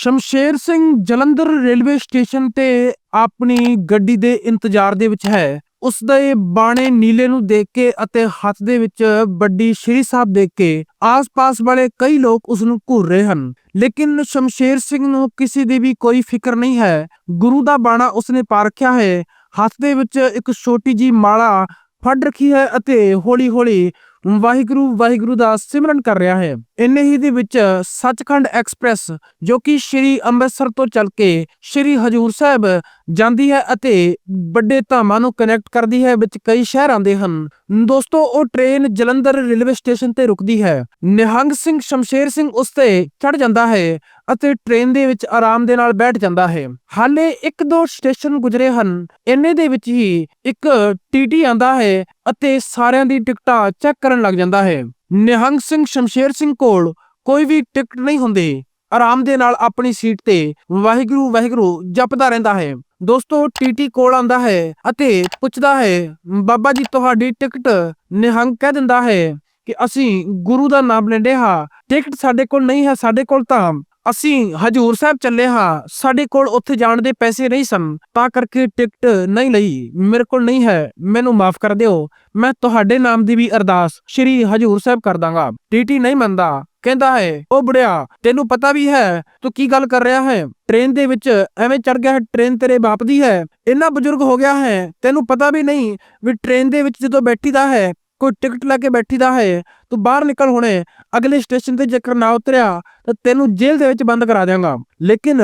Shamsher Singh Jalandhar railway station ਤੇ ਆਪਣੀ ਗੱਡੀ ਦੇ ਇੰਤਜ਼ਾਰ ਦੇ ਵਿੱਚ ਹੈ। ਉਸ ਦੇ ਬਾਣੇ ਨੀਲੇ ਨੂੰ ਦੇਖ ਕੇ ਅਤੇ ਹੱਥ ਦੇ ਵਿੱਚ ਵੱਡੀ ਸ਼੍ਰੀ ਸਾਹਿਬ ਦੇਖ ਕੇ ਆਸ-ਪਾਸ ਵਾਲੇ ਕਈ ਲੋਕ ਉਸ ਨੂੰ ਘੂਰ ਰਹੇ ਹਨ। ਲੇਕਿਨ ਸ਼ਮਸ਼ੇਰ ਸਿੰਘ ਨੂੰ ਕਿਸੇ ਦੀ ਵੀ ਕੋਈ ਫਿਕਰ ਨਹੀਂ ਹੈ। ਗੁਰੂ ਦਾ ਬਾਣਾ ਉਸਨੇ ਪਾ ਰੱਖਿਆ ਹੈ। ਹੱਥ ਦੇ ਵਿੱਚ ਇੱਕ ਛੋਟੀ ਜੀ ਮਾਲਾ ਫੜ ਰੱਖੀ ਹੈ ਅਤੇ ਹੌਲੀ-ਹੌਲੀ ਵਾਹਿਗੁਰੂ ਵਾਹਿਗੁਰੂ ਦਾ ਸਿਮਰਨ ਕਰ ਰਿਹਾ ਹੈ। ਇੰਨੇ ਹੀ ਦੇ ਵਿੱਚ ਸੱਚਖੰਡ ਐਕਸਪ੍ਰੈਸ ਜੋ ਕਿ ਸ਼੍ਰੀ ਅੰਮ੍ਰਿਤਸਰ ਤੋਂ ਚੱਲ ਕੇ ਸ਼੍ਰੀ ਹਜੂਰ ਸਾਹਿਬ ਜਾਂਦੀ ਹੈ ਅਤੇ ਵੱਡੇ ਧਾਮਾਂ ਨੂੰ ਕਨੈਕਟ ਕਰਦੀ ਹੈ, ਵਿੱਚ ਕਈ ਸ਼ਹਿਰ ਆਉਂਦੇ ਹਨ। ਦੋਸਤੋ, ਉਹ ਟ੍ਰੇਨ ਜਲੰਧਰ ਰੇਲਵੇ ਸਟੇਸ਼ਨ ਤੇ ਰੁਕਦੀ ਹੈ। ਨਿਹੰਗ ਸਿੰਘ, ਸ਼ਮਸ਼ੇਰ ਸਿੰਘ ਉਸ ਤੇ ਚੜ ਜਾਂਦਾ ਹੈ ਅਤੇ ਟ੍ਰੇਨ ਦੇ ਵਿੱਚ ਆਰਾਮ ਦੇ ਨਾਲ ਬੈਠ ਜਾਂਦਾ ਹੈ। ਹਾਲੇ ਇੱਕ ਦੋ ਸਟੇਸ਼ਨ ਗੁਜ਼ਰੇ ਹਨ। ਇੰਨੇ ਦੇ ਵਿੱਚ ਹੀ ਇੱਕ ਟੀਟੀ ਆਂਦਾ ਹੈ ਅਤੇ ਸਾਰਿਆਂ ਦੀ ਟਿਕਟਾਂ ਚੈੱਕ ਕਰਨ ਲੱਗ ਜਾਂਦਾ ਹੈ। ਨਿਹੰਗ ਸਿੰਘ, ਸ਼ਮਸ਼ੇਰ ਸਿੰਘ ਕੋਲ ਕੋਈ ਵੀ ਟਿਕਟ ਨਹੀਂ ਹੁੰਦੀ। ਆਰਾਮ ਦੇ ਨਾਲ ਆਪਣੀ ਸੀਟ ਤੇ ਵਾਹਿਗੁਰੂ ਵਾਹਿਗੁਰੂ ਜਪਦਾ ਰਹਿੰਦਾ ਹੈ। ਦੋਸਤੋ, ਟੀਟੀ ਕੋਲ ਆਂਦਾ ਹੈ ਅਤੇ ਪੁੱਛਦਾ ਹੈ, ਬਾਬਾ ਜੀ, ਤੁਹਾਡੀ ਟਿਕਟ ਨਿਹੰਗ ਕਹਿ ਦਿੰਦਾ ਹੈ ਕਿ ਅਸੀਂ ਗੁਰੂ ਦਾ ਨਾਮ ਲੈਂਦੇ ਹਾਂ। ਟਿਕਟ ਸਾਡੇ ਕੋਲ ਨਹੀਂ ਹੈ, ਸਾਡੇ ਕੋਲ ਤਾਂ ਅਸੀਂ ਹਜੂਰ ਸਾਹਿਬ ਚੱਲੇ ਹਾਂ। ਸਾਡੇ ਕੋਲ ਉੱਥੇ ਜਾਣ ਦੇ ਪੈਸੇ ਨਹੀਂ ਸਨ, ਤਾਂ ਕਰਕੇ ਟਿਕਟ ਨਹੀਂ ਲਈ। ਮੇਰੇ ਕੋਲ ਨਹੀਂ ਹੈ, ਮੈਨੂੰ ਮਾਫ ਕਰ ਦਿਓ। ਮੈਂ ਤੁਹਾਡੇ ਨਾਮ ਦੀ ਵੀ ਅਰਦਾਸ ਸ਼੍ਰੀ ਹਜੂਰ ਸਾਹਿਬ ਕਰ ਦਾਂਗਾ। ਟੀਟੀ ਨਹੀਂ ਮੰਨਦਾ। ਕਹਿੰਦਾ ਹੈ ਉਹ ਬੁੜਿਆ, ਤੈਨੂੰ ਪਤਾ ਵੀ ਹੈ, ਤੂੰ ਕੀ ਗੱਲ ਕਰ ਰਿਹਾ ਹੈ? ਟ੍ਰੇਨ ਦੇ ਵਿੱਚ ਐਵੇਂ ਚੜ ਗਿਆ ਹੈ, ਟ੍ਰੇਨ ਤੇਰੇ ਬਾਪ ਦੀ ਹੈ। ਇੰਨਾ ਬਜ਼ੁਰਗ ਹੋ ਗਿਆ ਹੈ, ਤੈਨੂੰ ਪਤਾ ਵੀ ਨਹੀਂ ਵੀ ਟ੍ਰੇਨ ਦੇ ਵਿੱਚ ਜਦੋਂ ਬੈਠੀਦਾ ਹੈ, ਕੋਈ ਟਿਕਟ ਲੈ ਕੇ ਬੈਠੀਦਾ ਹੈ, ਤੂੰ ਬਾਹਰ ਨਿਕਲ ਹੁਣੇ, ਅਗਲੇ ਸਟੇਸ਼ਨ ਤੇ ਜੇਕਰ ਨਾ ਉਤਰਿਆ, ਤਾਂ ਤੈਨੂੰ ਜੇਲ੍ਹ ਦੇ ਵਿੱਚ ਬੰਦ ਕਰਾ ਦੇਵਾਂਗਾ ਲੇਕਿਨ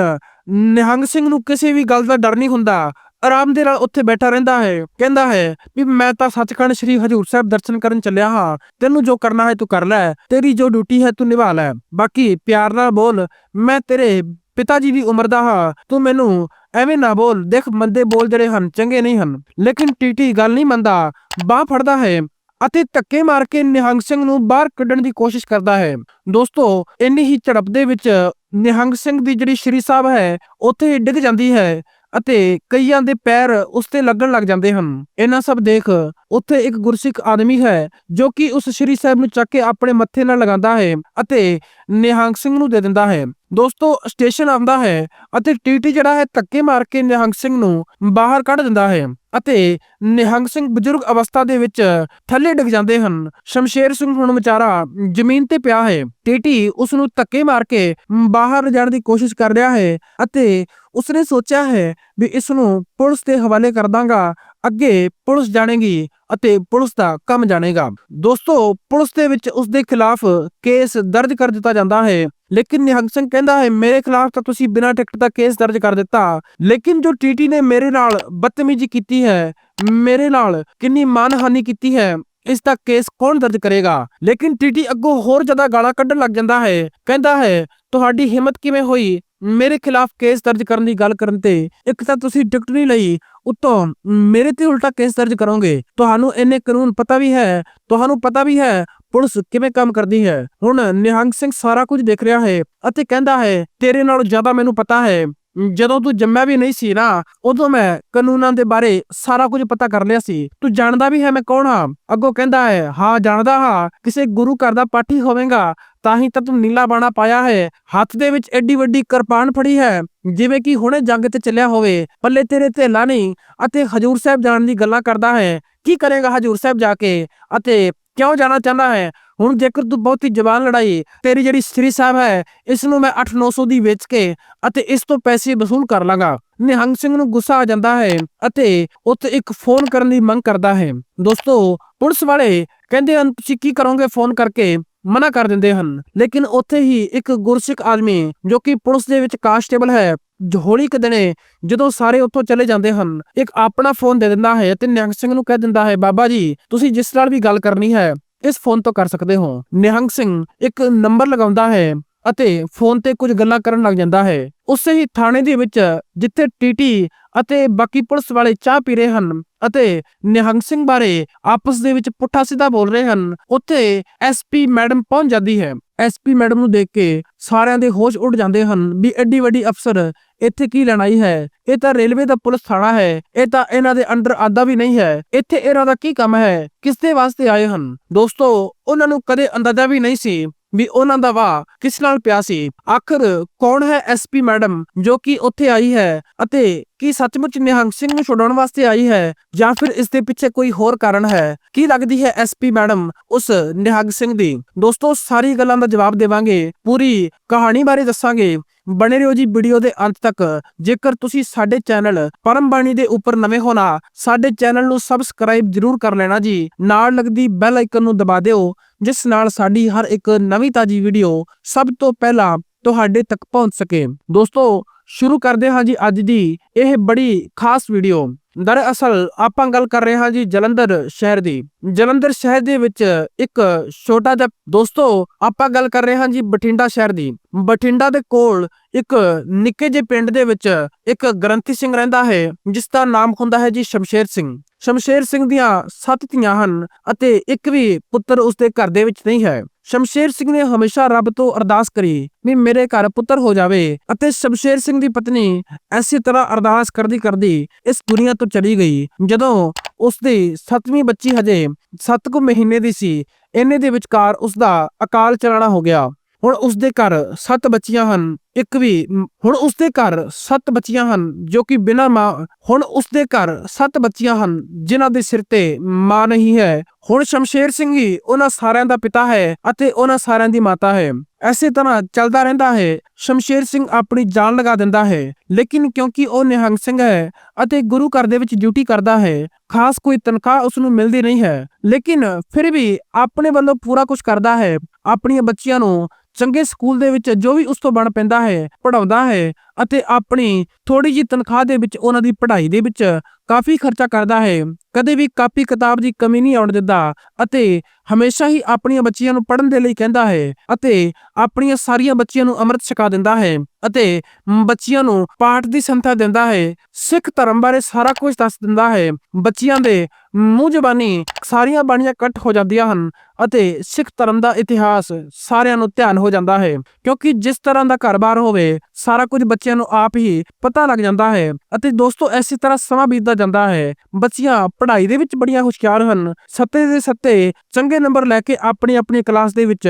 ਨਿਹੰਗ ਸਿੰਘ ਨੂੰ ਕਿਸੇ ਵੀ ਗੱਲ ਦਾ ਡਰ ਨਹੀਂ ਹੁੰਦਾ। ਆਰਾਮ ਦੇ ਨਾਲ ਉੱਥੇ ਬੈਠਾ ਰਹਿੰਦਾ ਹੈ, ਕਹਿੰਦਾ ਹੈ ਵੀ ਮੈਂ ਤਾਂ ਸੱਚਖੰਡ ਸ੍ਰੀ ਹਜੂਰ ਸਾਹਿਬ ਦਰਸ਼ਨ ਕਰਨ ਚੱਲਿਆ ਹਾਂ, ਤੈਨੂੰ ਜੋ ਕਰਨਾ ਹੈ ਤੂੰ ਕਰ ਲੈ, ਤੇਰੀ ਜੋ ਡਿਊਟੀ ਹੈ ਤੂੰ ਨਿਭਾ ਲੈ। ਬਾਕੀ ਪਿਆਰ ਨਾਲ ਬੋਲ, ਮੈਂ ਤੇਰੇ ਪਿਤਾ ਜੀ ਦੀ ਉਮਰ ਦਾ ਹਾਂ, ਤੂੰ ਮੈਨੂੰ ਐਵੇਂ ਨਾ ਬੋਲ, ਦੇਖ ਮੰਦੇ ਬੋਲ ਜਿਹੜੇ ਹਨ, ਚੰਗੇ ਨਹੀਂ ਹਨ। ਲੇਕਿਨ ਟੀਟੀ ਗੱਲ ਨਹੀਂ ਮੰਨਦਾ, ਬਾਹ ਫੜਦਾ ਹੈ ਅਤੇ ਧੱਕੇ ਮਾਰ ਕੇ ਨਿਹੰਗ ਸਿੰਘ ਨੂੰ ਬਾਹਰ ਕੱਢਣ ਦੀ ਕੋਸ਼ਿਸ਼ ਕਰਦਾ ਹੈ। ਦੋਸਤੋ, ਇੰਨੀ ਹੀ ਝੜਪ ਦੇ ਵਿੱਚ ਨਿਹੰਗ ਸਿੰਘ ਦੀ ਜਿਹੜੀ ਸ਼੍ਰੀ ਸਾਹਿਬ ਹੈ, ਉੱਥੇ ਡਿੱਗ ਜਾਂਦੀ ਹੈ। ਅਤੇ ਕਈਆਂ ਦੇ ਪੈਰ ਉਸ ਤੇ ਲੱਗਣ ਲੱਗ ਜਾਂਦੇ ਹਨ। ਇਹਨਾਂ ਸਭ ਦੇਖ, ਉੱਥੇ ਇੱਕ ਗੁਰਸਿੱਖ ਆਦਮੀ ਹੈ, ਜੋ ਕਿ ਉਸ ਸ਼੍ਰੀ ਸਾਹਿਬ ਨੂੰ ਚੱਕ ਕੇ ਆਪਣੇ ਮੱਥੇ ਨਾਲ ਲਗਾਉਂਦਾ ਹੈ ਅਤੇ ਨਿਹੰਗ ਸਿੰਘ ਨੂੰ ਦੇ ਦਿੰਦਾ ਹੈ। ਦੋਸਤੋ ਸਟੇਸ਼ਨ ਆਉਂਦਾ ਹੈ ਅਤੇ ਟੀਟੀ ਜਿਹੜਾ ਹੈ ਧੱਕੇ ਮਾਰ ਕੇ ਨਿਹੰਗ ਸਿੰਘ ਨੂੰ ਬਾਹਰ ਕੱਢ ਦਿੰਦਾ ਹੈ ਅਤੇ ਨਿਹੰਗ ਸਿੰਘ ਬਜ਼ੁਰਗ ਅਵਸਥਾ ਦੇ ਵਿੱਚ ਥੱਲੇ ਡਿੱਗ ਜਾਂਦੇ ਹਨ। ਸ਼ਮਸ਼ੇਰ ਸਿੰਘ ਹੁਣ ਵਿਚਾਰਾ ਜ਼ਮੀਨ ਤੇ ਪਿਆ ਹੈ। ਟੀਟੀ ਉਸ ਨੂੰ ਧੱਕੇ ਮਾਰ ਕੇ ਬਾਹਰ ਜਾਣ ਦੀ ਕੋਸ਼ਿਸ਼ ਕਰ ਰਿਹਾ ਹੈ ਅਤੇ ਉਸਨੇ ਸੋਚਿਆ ਹੈ ਵੀ ਇਸ ਨੂੰ ਪੁਲਿਸ ਦੇ ਹਵਾਲੇ ਕਰ ਦਾਂਗਾ ਅੱਗੇ ਪੁਲਿਸ ਜਾਣੇਗੀ ਅਤੇ ਪੁਲਿਸ ਦਾ ਕੰਮ ਜਾਣੇਗਾ। ਦੋਸਤੋ, ਪੁਲਿਸ ਦੇ ਵਿੱਚ ਉਸ ਦੇ ਖਿਲਾਫ ਕੇਸ ਦਰਜ ਕਰ ਦਿੱਤਾ ਜਾਂਦਾ ਹੈ। ਲੇਕਿਨ ਨਿਹੰਗ ਸਿੰਘ ਕਹਿੰਦਾ ਹੈ, ਮੇਰੇ ਖਿਲਾਫ ਤਾਂ ਤੁਸੀਂ ਬਿਨਾਂ ਟਿਕਟ ਦਾ ਕੇਸ ਦਰਜ ਕਰ ਦਿੱਤਾ। ਲੇਕਿਨ ਜੋ ਟੀਟੀ ਨੇ ਮੇਰੇ ਨਾਲ ਬਦਤਮੀਜ਼ੀ ਕੀਤੀ ਹੈ, ਮੇਰੇ ਨਾਲ ਕਿੰਨੀ ਮਾਨਹਾਨੀ ਕੀਤੀ ਹੈ, ਇਸ ਦਾ ਕੇਸ ਕੌਣ ਦਰਜ ਕਰੇਗਾ? ਲੇਕਿਨ ਟੀਟੀ ਅੱਗੋਂ ਹੋਰ ਜ਼ਿਆਦਾ ਗਾਲਾਂ ਕੱਢਣ ਲੱਗ ਜਾਂਦਾ ਹੈ। ਕਹਿੰਦਾ ਹੈ, ਤੁਹਾਡੀ ਹਿੰਮਤ ਕਿਵੇਂ ਹੋਈ? ਮੇਰੇ ਖਿਲਾਫ ਕੇਸ ਦਰਜ ਕਰਨ ਦੀ ਗੱਲ ਕਰਨ ਤੇ ਇੱਕ ਤਾਂ ਤੁਸੀਂ ਟਿਕਟ ਨਹੀਂ ਲਈ ਉੱਤੋਂ ਮੇਰੇ ਤੇ ਉਲਟਾ ਕੇਸ ਦਰਜ ਕਰੋਗੇ। ਤੁਹਾਨੂੰ ਇੰਨੇ ਕਾਨੂੰਨ ਪਤਾ ਵੀ ਹੈ, ਤੁਹਾਨੂੰ ਪਤਾ ਵੀ ਹੈ, ਪੁਲਿਸ ਕਿਵੇਂ ਕੰਮ ਕਰਦੀ ਹੈ। ਹੁਣ ਨਿਹੰਗ ਸਿੰਘ ਸਾਰਾ ਕੁਝ ਦੇਖ ਰਿਹਾ ਹੈ ਅਤੇ ਕਹਿੰਦਾ ਹੈ, ਤੇਰੇ ਨਾਲੋਂ ਜ਼ਿਆਦਾ ਮੈਨੂੰ ਪਤਾ ਹੈ। ਜਦੋਂ ਤੂੰ ਜੰਮਿਆ ਵੀ ਨਹੀਂ ਸੀ ਨਾ, ਉਦੋਂ ਮੈਂ ਕਾਨੂੰਨਾਂ ਦੇ ਬਾਰੇ ਸਾਰਾ ਕੁਝ ਪਤਾ ਕਰ ਲਿਆ ਸੀ। ਤੂੰ ਜਾਣਦਾ ਵੀ ਹੈ ਮੈਂ ਕੌਣ ਹਾਂ? ਅੱਗੋਂ ਕਹਿੰਦਾ ਹੈ, ਹਾਂ, ਜਾਣਦਾ ਹਾਂ, ਕਿਸੇ ਗੁਰੂ ਘਰ ਦਾ ਪਾਠੀ ਹੋਵੇਂਗਾ, ਤਾਂ ਹੀ ਤਾਂ ਤੂੰ ਨੀਲਾ ਬਾਣਾ ਪਾਇਆ ਹੈ। ਹੱਥ ਦੇ ਵਿੱਚ ਐਡੀ ਵੱਡੀ ਕਿਰਪਾਨ ਫੜੀ ਹੈ, ਜਿਵੇਂ ਕਿ ਹੁਣੇ ਜੰਗ ਤੇ ਚੱਲਿਆ ਹੋਵੇ, ਪੱਲੇ ਤੇਰੇ ਥੇਲਾ ਨਹੀਂ, ਅਤੇ ਹਜੂਰ ਸਾਹਿਬ ਜਾਣ ਦੀ ਗੱਲਾਂ ਕਰਦਾ ਹੈ। ਕੀ ਕਰੇਗਾ ਹਜੂਰ ਸਾਹਿਬ ਜਾ ਕੇ? ਅਤੇ ਕਿਉਂ ਜਾਣਾ ਚਾਹੁੰਦਾ ਹੈ? ਹੁਣ ਜੇਕਰ ਤੂੰ ਬਹੁਤੀ ਜ਼ਬਾਨ ਲੜਾਈ, ਤੇਰੀ ਜਿਹੜੀ ਸ੍ਰੀ ਸਾਹਿਬ ਹੈ ਇਸ ਨੂੰ ਮੈਂ 8-900 ਦੀ ਵੇਚ ਕੇ ਅਤੇ ਇਸ ਤੋਂ ਪੈਸੇ ਵਸੂਲ ਕਰ ਲਾਂਗਾ। ਨਿਹੰਗ ਸਿੰਘ ਨੂੰ ਗੁੱਸਾ ਆ ਜਾਂਦਾ ਹੈ ਅਤੇ ਉੱਥੇ ਇੱਕ ਫੋਨ ਕਰਨ ਦੀ ਮੰਗ ਕਰਦਾ ਹੈ। ਦੋਸਤੋ, ਪੁਲਿਸ ਵਾਲੇ ਕਹਿੰਦੇ ਹਨ, ਤੁਸੀਂ ਕੀ ਕਰੋਗੇ? ਫੋਨ ਕਰਕੇ ਮਨਾ ਕਰ ਦਿੰਦੇ ਹਨ। ਲੇਕਿਨ ਉੱਥੇ ਹੀ ਇੱਕ ਗੁਰਸਿੱਖ ਆਦਮੀ ਜੋ ਕਿ ਪੁਲਿਸ ਦੇ ਵਿੱਚ ਕਾਂਸਟੇਬਲ ਹੈ ਹੋਲੀ ਕੁ ਦਿਨੇ ਜਦੋਂ ਸਾਰੇ ਉੱਥੋਂ ਚਲੇ ਜਾਂਦੇ ਹਨ, ਇੱਕ ਆਪਣਾ ਫੋਨ ਦੇ ਦਿੰਦਾ ਹੈ ਤੇ ਨਿਹੰਗ ਸਿੰਘ ਨੂੰ ਕਹਿ ਦਿੰਦਾ ਹੈ, ਬਾਬਾ ਜੀ, ਤੁਸੀਂ ਜਿਸ ਨਾਲ ਵੀ ਗੱਲ ਕਰਨੀ ਹੈ ਇਸ ਫੋਨ ਤੋਂ ਕਰ ਸਕਦੇ ਹੋ। ਨਿਹੰਗ ਸਿੰਘ ਇੱਕ ਨੰਬਰ ਲਗਾਉਂਦਾ ਹੈ ਅਤੇ ਫੋਨ ਤੇ ਕੁਝ ਗੱਲਾਂ ਕਰਨ ਲੱਗ ਜਾਂਦਾ ਹੈ। ਉਸੇ ਹੀ ਥਾਣੇ ਦੇ ਵਿੱਚ ਜਿੱਥੇ ਟੀਟੀ ਅਤੇ ਬਾਕੀ ਪੁਲਿਸ ਵਾਲੇ ਚਾਹ ਪੀ ਰਹੇ ਹਨ ਅਤੇ ਨਿਹੰਗ ਸਿੰਘ ਬਾਰੇ ਆਪਸ ਦੇ ਵਿੱਚ ਪੁੱਠਾ ਸਿੱਧਾ ਬੋਲ ਰਹੇ ਹਨ, ਉੱਥੇ ਐਸਪੀ ਮੈਡਮ ਪਹੁੰਚ ਜਾਂਦੀ ਹੈ। ਐਸਪੀ ਮੈਡਮ ਨੂੰ ਦੇਖ ਕੇ ਸਾਰਿਆਂ ਦੇ ਹੋਸ਼ ਉੱਡ ਜਾਂਦੇ ਹਨ ਵੀ ਐਡੀ ਵੱਡੀ ਅਫਸਰ ਇੱਥੇ ਕੀ ਲੜਾਈ ਹੈ? ਇਹ ਤਾਂ ਰੇਲਵੇ ਦਾ ਪੁਲਿਸ ਥਾਣਾ ਹੈ। ਇਹ ਤਾਂ ਇਹਨਾਂ ਦੇ ਅੰਡਰ ਆਦਾ ਵੀ ਨਹੀਂ ਹੈ। ਇੱਥੇ ਇਹਨਾਂ ਦਾ ਕੀ ਕੰਮ ਹੈ? ਕਿਸ ਦੇ ਵਾਸਤੇ ਆਏ ਹਨ? ਦੋਸਤੋ, ਉਹਨਾਂ ਨੂੰ ਕਦੇ ਅੰਦਾਜ਼ਾ ਵੀ ਨਹੀਂ ਸੀ ਵੀ ਉਹਨਾਂ ਦਾ ਵਾਹ ਕਿਸ ਨਾਲ ਪਿਆ ਸੀ। ਆਖਰ ਕੌਣ ਹੈ ਐਸਪੀ ਮੈਡਮ ਜੋ ਕਿ ਉੱਥੇ ਆਈ ਹੈ ਅਤੇ ਕੀ ਸੱਚਮੁੱਚ ਨਿਹੰਗ ਸਿੰਘ ਨੂੰ ਛੁਡਾਉਣ ਵਾਸਤੇ ਆਈ ਹੈ ਜਾਂ ਫਿਰ ਇਸ ਦੇ ਪਿੱਛੇ ਕੋਈ ਹੋਰ ਕਾਰਨ ਹੈ? ਕੀ ਲੱਗਦੀ ਹੈ ਐਸਪੀ ਮੈਡਮ ਉਸ ਨਿਹੰਗ ਸਿੰਘ ਦੀ? ਦੋਸਤੋ, ਸਾਰੀ ਗੱਲਾਂ ਦਾ ਜਵਾਬ ਦੇਵਾਂਗੇ। ਪੂਰੀ ਕਹਾਣੀ ਬਾਰੇ ਦੱਸਾਂਗੇ। ਬਣੇ ਰਹੋ ਜੀ ਵੀਡੀਓ ਦੇ ਅੰਤ ਤੱਕ। ਜੇਕਰ ਤੁਸੀਂ ਸਾਡੇ ਚੈਨਲ ਪਰਮ ਬਾਣੀ ਦੇ ਉੱਪਰ ਨਵੇਂ ਹੋਣਾ ਸਾਡੇ ਚੈਨਲ ਨੂੰ ਸਬਸਕ੍ਰਾਈਬ ਜਰੂਰ ਕਰ ਲੈਣਾ ਜੀ। ਨਾਲ ਲੱਗਦੀ ਬੈਲ ਆਈਕਨ ਨੂੰ ਦਬਾ ਦਿਓ, ਜਿਸ ਨਾਲ ਸਾਡੀ ਹਰ ਇੱਕ ਨਵੀਂ ਤਾਜੀ ਵੀਡੀਓ ਸਭ ਤੋਂ ਪਹਿਲਾਂ ਤੁਹਾਡੇ ਤੱਕ ਪਹੁੰਚ ਸਕੇ। ਦੋਸਤੋ, ਸ਼ੁਰੂ ਕਰਦੇ ਹਾਂ ਜੀ ਅੱਜ ਦੀ ਇਹ ਬੜੀ ਖਾਸ ਵੀਡੀਓ। ਦਰਅਸਲ ਆਪਾਂ ਗੱਲ ਕਰ ਰਹੇ ਹਾਂ ਜੀ ਜਲੰਧਰ ਸ਼ਹਿਰ ਦੀ। ਜਲੰਧਰ ਸ਼ਹਿਰ ਦੇ ਵਿੱਚ ਇੱਕ ਛੋਟਾ ਜਿਹਾ ਦੋਸਤੋ, ਆਪਾਂ ਗੱਲ ਕਰ ਰਹੇ ਹਾਂ ਜੀ ਬਠਿੰਡਾ ਸ਼ਹਿਰ ਦੀ। ਬਠਿੰਡਾ ਦੇ ਕੋਲ ਇੱਕ ਨਿੱਕੇ ਜਿਹੇ ਪਿੰਡ ਦੇ ਵਿੱਚ ਇੱਕ ਗ੍ਰੰਥੀ ਸਿੰਘ ਰਹਿੰਦਾ ਹੈ, ਜਿਸ ਦਾ ਨਾਮ ਹੁੰਦਾ ਹੈ ਜੀ ਸ਼ਮਸ਼ੇਰ ਸਿੰਘ। ਸ਼ਮਸ਼ੇਰ ਸਿੰਘ ਦੀਆਂ ਸੱਤ ਧੀਆਂ ਹਨ ਅਤੇ ਇੱਕ ਵੀ ਪੁੱਤਰ ਉਸਦੇ ਘਰ ਦੇ ਵਿੱਚ ਨਹੀਂ ਹੈ। ਸ਼ਮਸ਼ੇਰ ਸਿੰਘ ਨੇ ਹਮੇਸ਼ਾ ਰੱਬ ਤੋਂ ਅਰਦਾਸ ਕਰੀ ਵੀ ਮੇਰੇ ਘਰ ਪੁੱਤਰ ਹੋ ਜਾਵੇ ਅਤੇ ਸ਼ਮਸ਼ੇਰ ਸਿੰਘ ਦੀ ਪਤਨੀ ਐਸੀ ਤਰ੍ਹਾਂ ਅਰਦਾਸ ਕਰਦੀ ਕਰਦੀ ਇਸ ਦੁਨੀਆ ਤੋਂ ਚਲੀ ਗਈ, ਜਦੋਂ ਉਸਦੀ ਸੱਤਵੀਂ ਬੱਚੀ ਹਜੇ 7 ਕੁ ਮਹੀਨੇ ਦੀ ਸੀ, ਇੰਨੇ ਦੇ ਵਿਚਕਾਰ ਉਸਦਾ ਅਕਾਲ ਚਲਾਣਾ ਹੋ ਗਿਆ। ਹੁਣ ਉਸਦੇ ਘਰ 7 ਬੱਚੀਆਂ ਹਨ, ਇੱਕ ਵੀ ਹੁਣ ਉਸਦੇ ਘਰ 7 ਬੱਚੀਆਂ ਹਨ, ਜੋ ਕਿ ਬਿਨਾਂ ਮਾਂ, ਹੁਣ ਉਸਦੇ ਘਰ 7 ਬੱਚੀਆਂ ਹਨ, ਜਿਨ੍ਹਾਂ ਦੇ ਸਿਰ ਤੇ ਮਾਂ ਨਹੀਂ ਹੈ। ਹੁਣ ਸ਼ਮਸ਼ੇਰ ਸਿੰਘ ਹੀ ਉਹਨਾਂ ਸਾਰਿਆਂ ਦਾ ਪਿਤਾ ਹੈ ਅਤੇ ਉਹਨਾਂ ਸਾਰਿਆਂ ਦੀ ਮਾਤਾ ਹੈ। ਐਸੇ ਤਰ੍ਹਾਂ ਚੱਲਦਾ ਰਹਿੰਦਾ ਹੈ। ਸ਼ਮਸ਼ੇਰ ਸਿੰਘ ਆਪਣੀ ਜਾਨ ਲਗਾ ਦਿੰਦਾ ਹੈ, ਲੇਕਿਨ ਕਿਉਂਕਿ ਉਹ ਨਿਹੰਗ ਸਿੰਘ ਹੈ ਅਤੇ ਗੁਰੂ ਘਰ ਦੇ ਵਿੱਚ ਡਿਊਟੀ ਕਰਦਾ ਹੈ, ਖਾਸ ਕੋਈ ਤਨਖਾਹ ਉਸ ਨੂੰ ਮਿਲਦੀ ਨਹੀਂ ਹੈ। ਲੇਕਿਨ ਫਿਰ ਵੀ ਆਪਣੇ ਵੱਲੋਂ ਪੂਰਾ ਕੁਝ ਕਰਦਾ ਹੈ, ਆਪਣੀਆਂ ਬੱਚੀਆਂ ਨੂੰ ਚੰਗੇ ਸਕੂਲ ਦੇ ਵਿੱਚ ਜੋ ਵੀ ਉਸ ਤੋਂ ਬਣ ਪੈਂਦਾ ਹੈ ਪੜਾਉਂਦਾ ਹੈ ਅਤੇ ਆਪਣੀ ਥੋੜੀ ਜੀ ਤਨਖਾਹ ਦੇ ਵਿੱਚ ਉਹਨਾਂ ਦੀ ਪੜ੍ਹਾਈ ਦੇ ਵਿੱਚ ਕਾਫੀ ਖਰਚਾ ਕਰਦਾ ਹੈ। ਕਦੇ ਵੀ ਕਾਪੀ ਕਿਤਾਬ ਦੀ ਕਮੀ ਨਹੀਂ ਆਉਣ ਦਿੰਦਾ ਅਤੇ ਹਮੇਸ਼ਾ ਹੀ ਆਪਣੀਆਂ ਬੱਚੀਆਂ ਨੂੰ ਪੜ੍ਹਨ ਦੇ ਲਈ ਕਹਿੰਦਾ ਹੈ ਅਤੇ ਆਪਣੀਆਂ ਸਾਰੀਆਂ ਬੱਚੀਆਂ ਨੂੰ ਅੰਮ੍ਰਿਤ ਛਕਾ ਦਿੰਦਾ ਹੈ ਅਤੇ ਬੱਚੀਆਂ ਨੂੰ ਪਾਠ ਦੀ ਸੰਥਾ ਦਿੰਦਾ ਹੈ। ਸਿੱਖ ਧਰਮ ਬਾਰੇ ਸਾਰਾ ਕੁਝ ਦੱਸ ਦਿੰਦਾ ਹੈ। ਬੱਚੀਆਂ ਦੇ ਮੂੰਹ ਜ਼ਬਾਨੀ ਸਾਰੀਆਂ ਬਾਣੀਆਂ ਇਕੱਠ ਹੋ ਜਾਂਦੀਆਂ ਹਨ ਅਤੇ ਸਿੱਖ ਧਰਮ ਦਾ ਇਤਿਹਾਸ ਸਾਰਿਆਂ ਨੂੰ ਧਿਆਨ ਹੋ ਜਾਂਦਾ ਹੈ, ਕਿਉਂਕਿ ਜਿਸ ਤਰ੍ਹਾਂ ਦਾ ਘਰ-ਬਾਰ ਹੋਵੇ, ਸਾਰਾ ਕੁਝ ਬੱਚਿਆਂ ਨੂੰ ਆਪ ਹੀ ਪਤਾ ਲੱਗ ਜਾਂਦਾ ਹੈ ਅਤੇ ਦੋਸਤੋ ਐਸੀ ਤਰ੍ਹਾਂ ਸਮਾਂ ਬੀਤਦਾ ਜਾਂਦਾ ਹੈ, ਬੱਚੀਆਂ ਪੜ੍ਹਾਈ ਦੇ ਵਿੱਚ ਬੜੀਆਂ ਹੁਸ਼ਿਆਰ ਹਨ, ਸੱਤੇ ਦੇ ਸੱਤੇ ਚੰਗੇ ਨੰਬਰ ਲੈ ਕੇ ਆਪਣੀ ਆਪਣੀ ਕਲਾਸ ਦੇ ਵਿੱਚ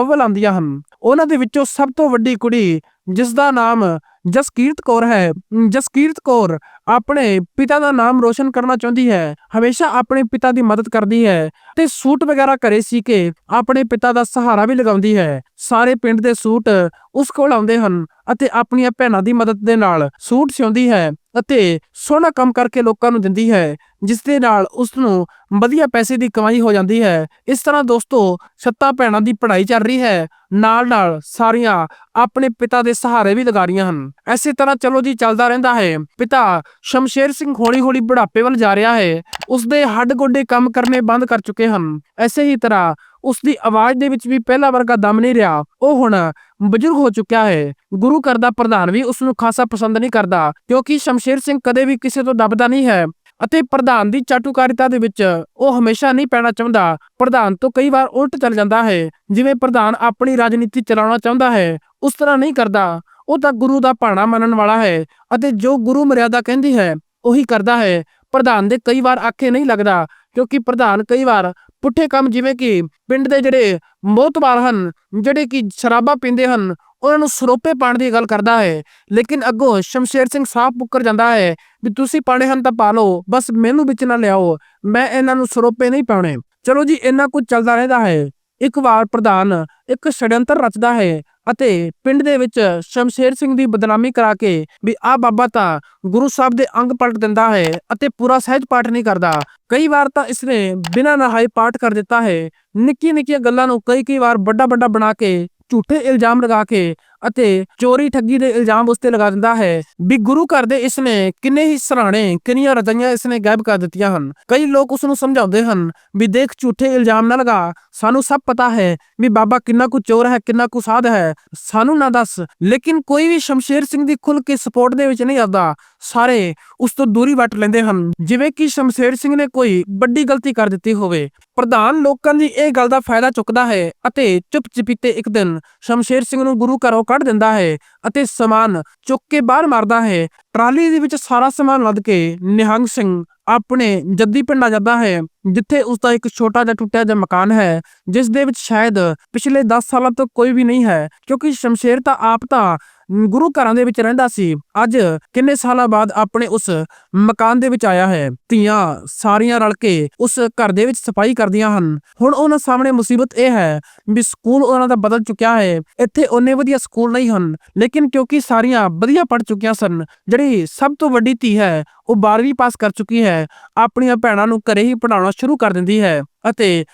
ਅਵਲ ਆਉਂਦੀਆਂ ਹਨ। ਉਹਨਾਂ ਦੇ ਵਿੱਚੋਂ ਸਭ ਤੋਂ ਵੱਡੀ ਕੁੜੀ ਜਿਸ ਦਾ ਨਾਮ ਜਸਕੀਰਤ ਕੌਰ ਹੈ। ਜਸਕੀਰਤ ਕੌਰ ਆਪਣੇ ਪਿਤਾ ਦਾ ਨਾਮ ਰੋਸ਼ਨ ਕਰਨਾ ਚਾਹੁੰਦੀ ਹੈ। ਹਮੇਸ਼ਾ ਆਪਣੇ ਪਿਤਾ ਦੀ ਮਦਦ ਕਰਦੀ ਹੈ ਤੇ ਸੂਟ ਵਗੈਰਾ ਘਰੇ ਸੀ ਕੇ ਆਪਣੇ ਪਿਤਾ ਦਾ ਸਹਾਰਾ ਵੀ ਲਗਾਉਂਦੀ ਹੈ। ਸਾਰੇ ਪਿੰਡ ਦੇ ਸੂਟ ਉਸ ਕੋਲ ਆਉਂਦੇ ਹਨ ਅਤੇ ਆਪਣੀਆਂ ਭੈਣਾਂ ਦੀ ਮਦਦ ਦੇ ਨਾਲ ਸੂਟ ਸਿਉਂਦੀ ਹੈ। ਅਤੇ ਸੋਹਣਾ ਕੰਮ ਕਰਕੇ ਲੋਕਾਂ ਨੂੰ ਦਿੰਦੀ ਹੈ, ਜਿਸ ਦੇ ਨਾਲ ਉਸ ਨੂੰ ਵਧੀਆ ਪੈਸੇ ਦੀ ਕਮਾਈ ਹੋ ਜਾਂਦੀ ਹੈ। ਇਸ ਤਰ੍ਹਾਂ ਦੋਸਤੋ ਸੱਤਾ ਭੈਣਾਂ ਦੀ ਪੜ੍ਹਾਈ ਚੱਲ ਰਹੀ ਹੈ। ਨਾਲ ਨਾਲ ਸਾਰੀਆਂ ਆਪਣੇ ਪਿਤਾ ਦੇ ਸਹਾਰੇ ਵੀ ਲਗਾ ਰਹੀਆਂ ਹਨ। ਐਸੇ ਤਰ੍ਹਾਂ ਚਲੋ ਜੀ ਚੱਲਦਾ ਰਹਿੰਦਾ ਹੈ। ਪਿਤਾ ਸ਼ਮਸ਼ੇਰ ਸਿੰਘ ਹੌਲੀ ਹੌਲੀ ਬੁਢਾਪੇ ਵੱਲ ਜਾ ਰਿਹਾ ਹੈ। ਉਸ ਦੇ ਹੱਡ ਗੋਡੇ ਕੰਮ ਕਰਨੇ ਬੰਦ ਕਰ ਚੁੱਕੇ ਹਨ। ਐਸੇ ਹੀ ਤਰ੍ਹਾਂ ਉਸ ਦੀ ਆਵਾਜ਼ ਦੇ ਵਿੱਚ ਵੀ ਪਹਿਲਾ ਵਰਗਾ ਦਮ ਨਹੀਂ ਰਿਹਾ। ਉਹ ਹੁਣ ਬਜ਼ੁਰਗ ਹੋ ਚੁੱਕਿਆ ਹੈ। ਗੁਰੂ ਘਰ ਦਾ ਪ੍ਰਧਾਨ ਵੀ ਉਸ ਨੂੰ ਖਾਸਾ ਪਸੰਦ ਨਹੀਂ ਕਰਦਾ, ਕਿਉਂਕਿ ਸ਼ਮਸ਼ੇਰ ਸਿੰਘ ਕਦੇ ਵੀ ਕਿਸੇ ਤੋਂ ਦਬਦਾ ਨਹੀਂ ਹੈ ਅਤੇ ਪ੍ਰਧਾਨ ਦੀ ਚਾਟੂਕਾਰਿਤਾ ਦੇ ਵਿੱਚ ਉਹ ਹਮੇਸ਼ਾ ਨਹੀਂ ਪੈਣਾ ਚਾਹੁੰਦਾ। ਪ੍ਰਧਾਨ ਤੋਂ ਕਈ ਵਾਰ ਉਲਟ ਚੱਲ ਜਾਂਦਾ ਹੈ। ਜਿਵੇਂ ਪ੍ਰਧਾਨ ਆਪਣੀ ਰਾਜਨੀਤੀ ਚਲਾਉਣਾ ਚਾਹੁੰਦਾ ਹੈ, ਉਸ ਤਰ੍ਹਾਂ ਨਹੀਂ ਕਰਦਾ। ਉਹ ਤਾਂ ਗੁਰੂ ਦਾ ਭਾਣਾ ਮੰਨਣ ਵਾਲਾ ਹੈ ਅਤੇ ਜੋ ਗੁਰੂ ਮਰਿਆਦਾ ਕਹਿੰਦੀ ਹੈ, ਉਹੀ ਕਰਦਾ ਹੈ। ਪ੍ਰਧਾਨ ਦੇ ਕਈ ਵਾਰ ਆਖੇ ਨਹੀਂ ਲੱਗਦਾ, ਕਿਉਂਕਿ ਪ੍ਰਧਾਨ ਕਈ ਵਾਰ ਪੁੱਠੇ ਕੰਮ ਜਿਵੇਂ ਕਿ ਪਿੰਡ ਦੇ ਜਿਹੜੇ ਮੋਤਬਾਰ ਹਨ, ਜਿਹੜੇ ਕਿ ਸ਼ਰਾਬਾਂ ਪੀਂਦੇ ਹਨ, ਉਹਨਾਂ ਨੂੰ ਸਰੋਪੇ ਪਾਣ ਦੀ ਗੱਲ ਕਰਦਾ ਹੈ। ਲੇਕਿਨ ਅੱਗੋਂ ਸ਼ਮਸ਼ੇਰ ਸਿੰਘ ਸਾਫ਼ ਮੁੱਕਰ ਜਾਂਦਾ ਹੈ ਵੀ ਤੁਸੀਂ ਪਾਣੇ ਹਨ ਤਾਂ ਪਾ ਲਓ, ਬਸ ਮੈਨੂੰ ਵਿੱਚ ਨਾ ਲਿਆਓ, ਮੈਂ ਇਹਨਾਂ ਨੂੰ ਸਰੋਪੇ ਨਹੀਂ ਪਾਉਣੇ। ਚਲੋ ਜੀ, ਇੰਨਾ ਕੁਝ ਚੱਲਦਾ ਰਹਿੰਦਾ ਹੈ। ਇੱਕ ਵਾਰ ਪ੍ਰਧਾਨ ਇੱਕ ਛੜਯੰਤਰ ਰਚਦਾ ਹੈ। ਅਤੇ ਪਿੰਡ ਦੇ ਵਿੱਚ ਸ਼ਮਸ਼ੇਰ ਸਿੰਘ ਦੀ ਬਦਨਾਮੀ ਕਰਾ ਕੇ ਵੀ ਆ ਬਾਬਾ ਤਾਂ ਗੁਰੂ ਸਾਹਿਬ ਦੇ ਅੰਗ ਪਲਟ ਦਿੰਦਾ ਹੈ ਅਤੇ ਪੂਰਾ ਸਹਿਜ ਪਾਠ ਨਹੀਂ ਕਰਦਾ। ਕਈ ਵਾਰ ਤਾਂ ਇਸਨੇ ਬਿਨਾਂ ਨਹਾਏ ਪਾਠ ਕਰ ਦਿੱਤਾ ਹੈ। ਨਿੱਕੀਆਂ ਨਿੱਕੀਆਂ ਗੱਲਾਂ ਨੂੰ ਕਈ ਕਈ ਵਾਰ ਵੱਡਾ ਵੱਡਾ ਬਣਾ ਕੇ ਝੂਠੇ ਇਲਜ਼ਾਮ ਲਗਾ ਕੇ ਅਤੇ ਚੋਰੀ ਠੱਗੀ ਦੇ ਇਲਜ਼ਾਮ ਉਸ ਤੇ ਲਗਾ ਦਿੰਦਾ ਹੈ। ਵੀ ਗੁਰੂ ਘਰ ਦੇ ਇਸਨੇ ਕਿੰਨੇ ਹੀ ਸਰਾਣੇ ਕਿੰਨੀਆਂ ਰਜਾਈਆਂ ਇਸਨੇ ਗਾਇਬ ਕਰ ਦਿੱਤੀਆਂ ਹਨ। ਕਈ ਲੋਕ ਉਸ ਨੂੰ ਸਮਝਾਉਂਦੇ ਹਨ ਵੀ ਦੇਖ ਝੂਠੇ ਇਲਜ਼ਾਮ ਨਾ ਲਗਾ, ਸਾਨੂੰ ਸਭ ਪਤਾ ਹੈ ਵੀ ਬਾਬਾ ਕਿੰਨਾ ਕੁ ਚੋਰ ਹੈ, ਕਿੰਨਾ ਕੁ ਸਾਧ ਹੈ, ਸਾਨੂੰ ਨਾ ਦੱਸ। ਲੇਕਿਨ ਕੋਈ ਵੀ ਸ਼ਮਸ਼ੇਰ ਸਿੰਘ ਦੀ ਖੁੱਲ ਕੇ ਸਪੋਰਟ ਦੇ ਵਿੱਚ ਨਹੀਂ ਆਉਂਦਾ, ਸਾਰੇ ਉਸ ਤੋਂ ਦੂਰੀ ਵੱਟ ਲੈਂਦੇ ਹਨ। ਜਿਵੇਂ ਕਿ ਸ਼ਮਸ਼ੇਰ ਸਿੰਘ ਨੇ ਕੋਈ ਵੱਡੀ ਗਲਤੀ ਕਰ ਦਿੱਤੀ ਹੋਵੇ, ਪ੍ਰਧਾਨ ਲੋਕਾਂ ਦੀ ਇਹ ਗੱਲ ਦਾ ਫਾਇਦਾ ਚੁੱਕਦਾ ਹੈ ਅਤੇ ਚੁੱਪ ਚਪੀਤੇ ਇੱਕ ਦਿਨ ਸ਼ਮਸ਼ੇਰ ਸਿੰਘ ਨੂੰ ਗੁਰੂ ਘਰੋਂ ਕੱਢ ਦਿੰਦਾ ਹੈ ਅਤੇ ਸਮਾਨ ਚੁੱਕ ਕੇ ਬਾਹਰ ਮਾਰਦਾ ਹੈ। ਟਰਾਲੀ ਦੇ ਵਿੱਚ ਸਾਰਾ ਸਮਾਨ ਲੱਦ ਕੇ ਨਿਹੰਗ ਸਿੰਘ ਆਪਣੇ ਜੱਦੀ ਪਿੰਡ ਜਾਂਦਾ ਹੈ, ਜਿੱਥੇ ਉਸ ਦਾ ਇੱਕ ਛੋਟਾ ਜਿਹਾ ਟੁੱਟਿਆ ਜਿਹਾ ਮਕਾਨ ਹੈ, ਜਿਸ ਦੇ ਵਿੱਚ ਸ਼ਾਇਦ ਪਿਛਲੇ 10 ਸਾਲਾਂ ਤੋਂ ਕੋਈ ਵੀ ਨਹੀਂ ਹੈ, ਕਿਉਂਕਿ ਸ਼ਮਸ਼ੇਰ ਤਾਂ ਆਪ ਤਾਂ ਗੁਰੂ ਘਰਾਂ ਦੇ ਵਿੱਚ ਰਹਿੰਦਾ ਸੀ। ਅੱਜ ਕਿੰਨੇ ਸਾਲਾਂ ਬਾਅਦ ਆਪਣੇ ਉਸ ਮਕਾਨ ਦੇ ਵਿੱਚ ਆਇਆ ਹੈ। ਧੀਆਂ ਸਾਰੀਆਂ ਰਲ ਕੇ ਉਸ ਘਰ ਦੇ ਵਿੱਚ ਸਫ਼ਾਈ ਕਰਦੀਆਂ ਹਨ। ਹੁਣ ਉਹਨਾਂ ਸਾਹਮਣੇ ਮੁਸੀਬਤ ਇਹ ਹੈ ਵੀ ਸਕੂਲ ਉਹਨਾਂ ਦਾ ਬਦਲ ਚੁੱਕਿਆ ਹੈ। ਇੱਥੇ ਉਹਨੇ ਵਧੀਆ ਸਕੂਲ ਨਹੀਂ ਹਨ, ਲੇਕਿਨ ਕਿਉਂਕਿ ਸਾਰੀਆਂ ਵਧੀਆ ਪੜ ਚੁੱਕੀਆਂ ਸਨ, ਜਿਹੜੀ ਸਭ ਤੋਂ ਵੱਡੀ ਧੀ ਹੈ ਉਹ 12ਵੀਂ ਪਾਸ ਕਰ ਚੁੱਕੀ ਹੈ। ਆਪਣੀਆਂ ਭੈਣਾਂ ਨੂੰ ਘਰੇ ਹੀ ਪੜਾਉਣਾ ਸ਼ੁਰੂ ਕਰ ਦਿੰਦੀ ਹੈ ਅਤੇ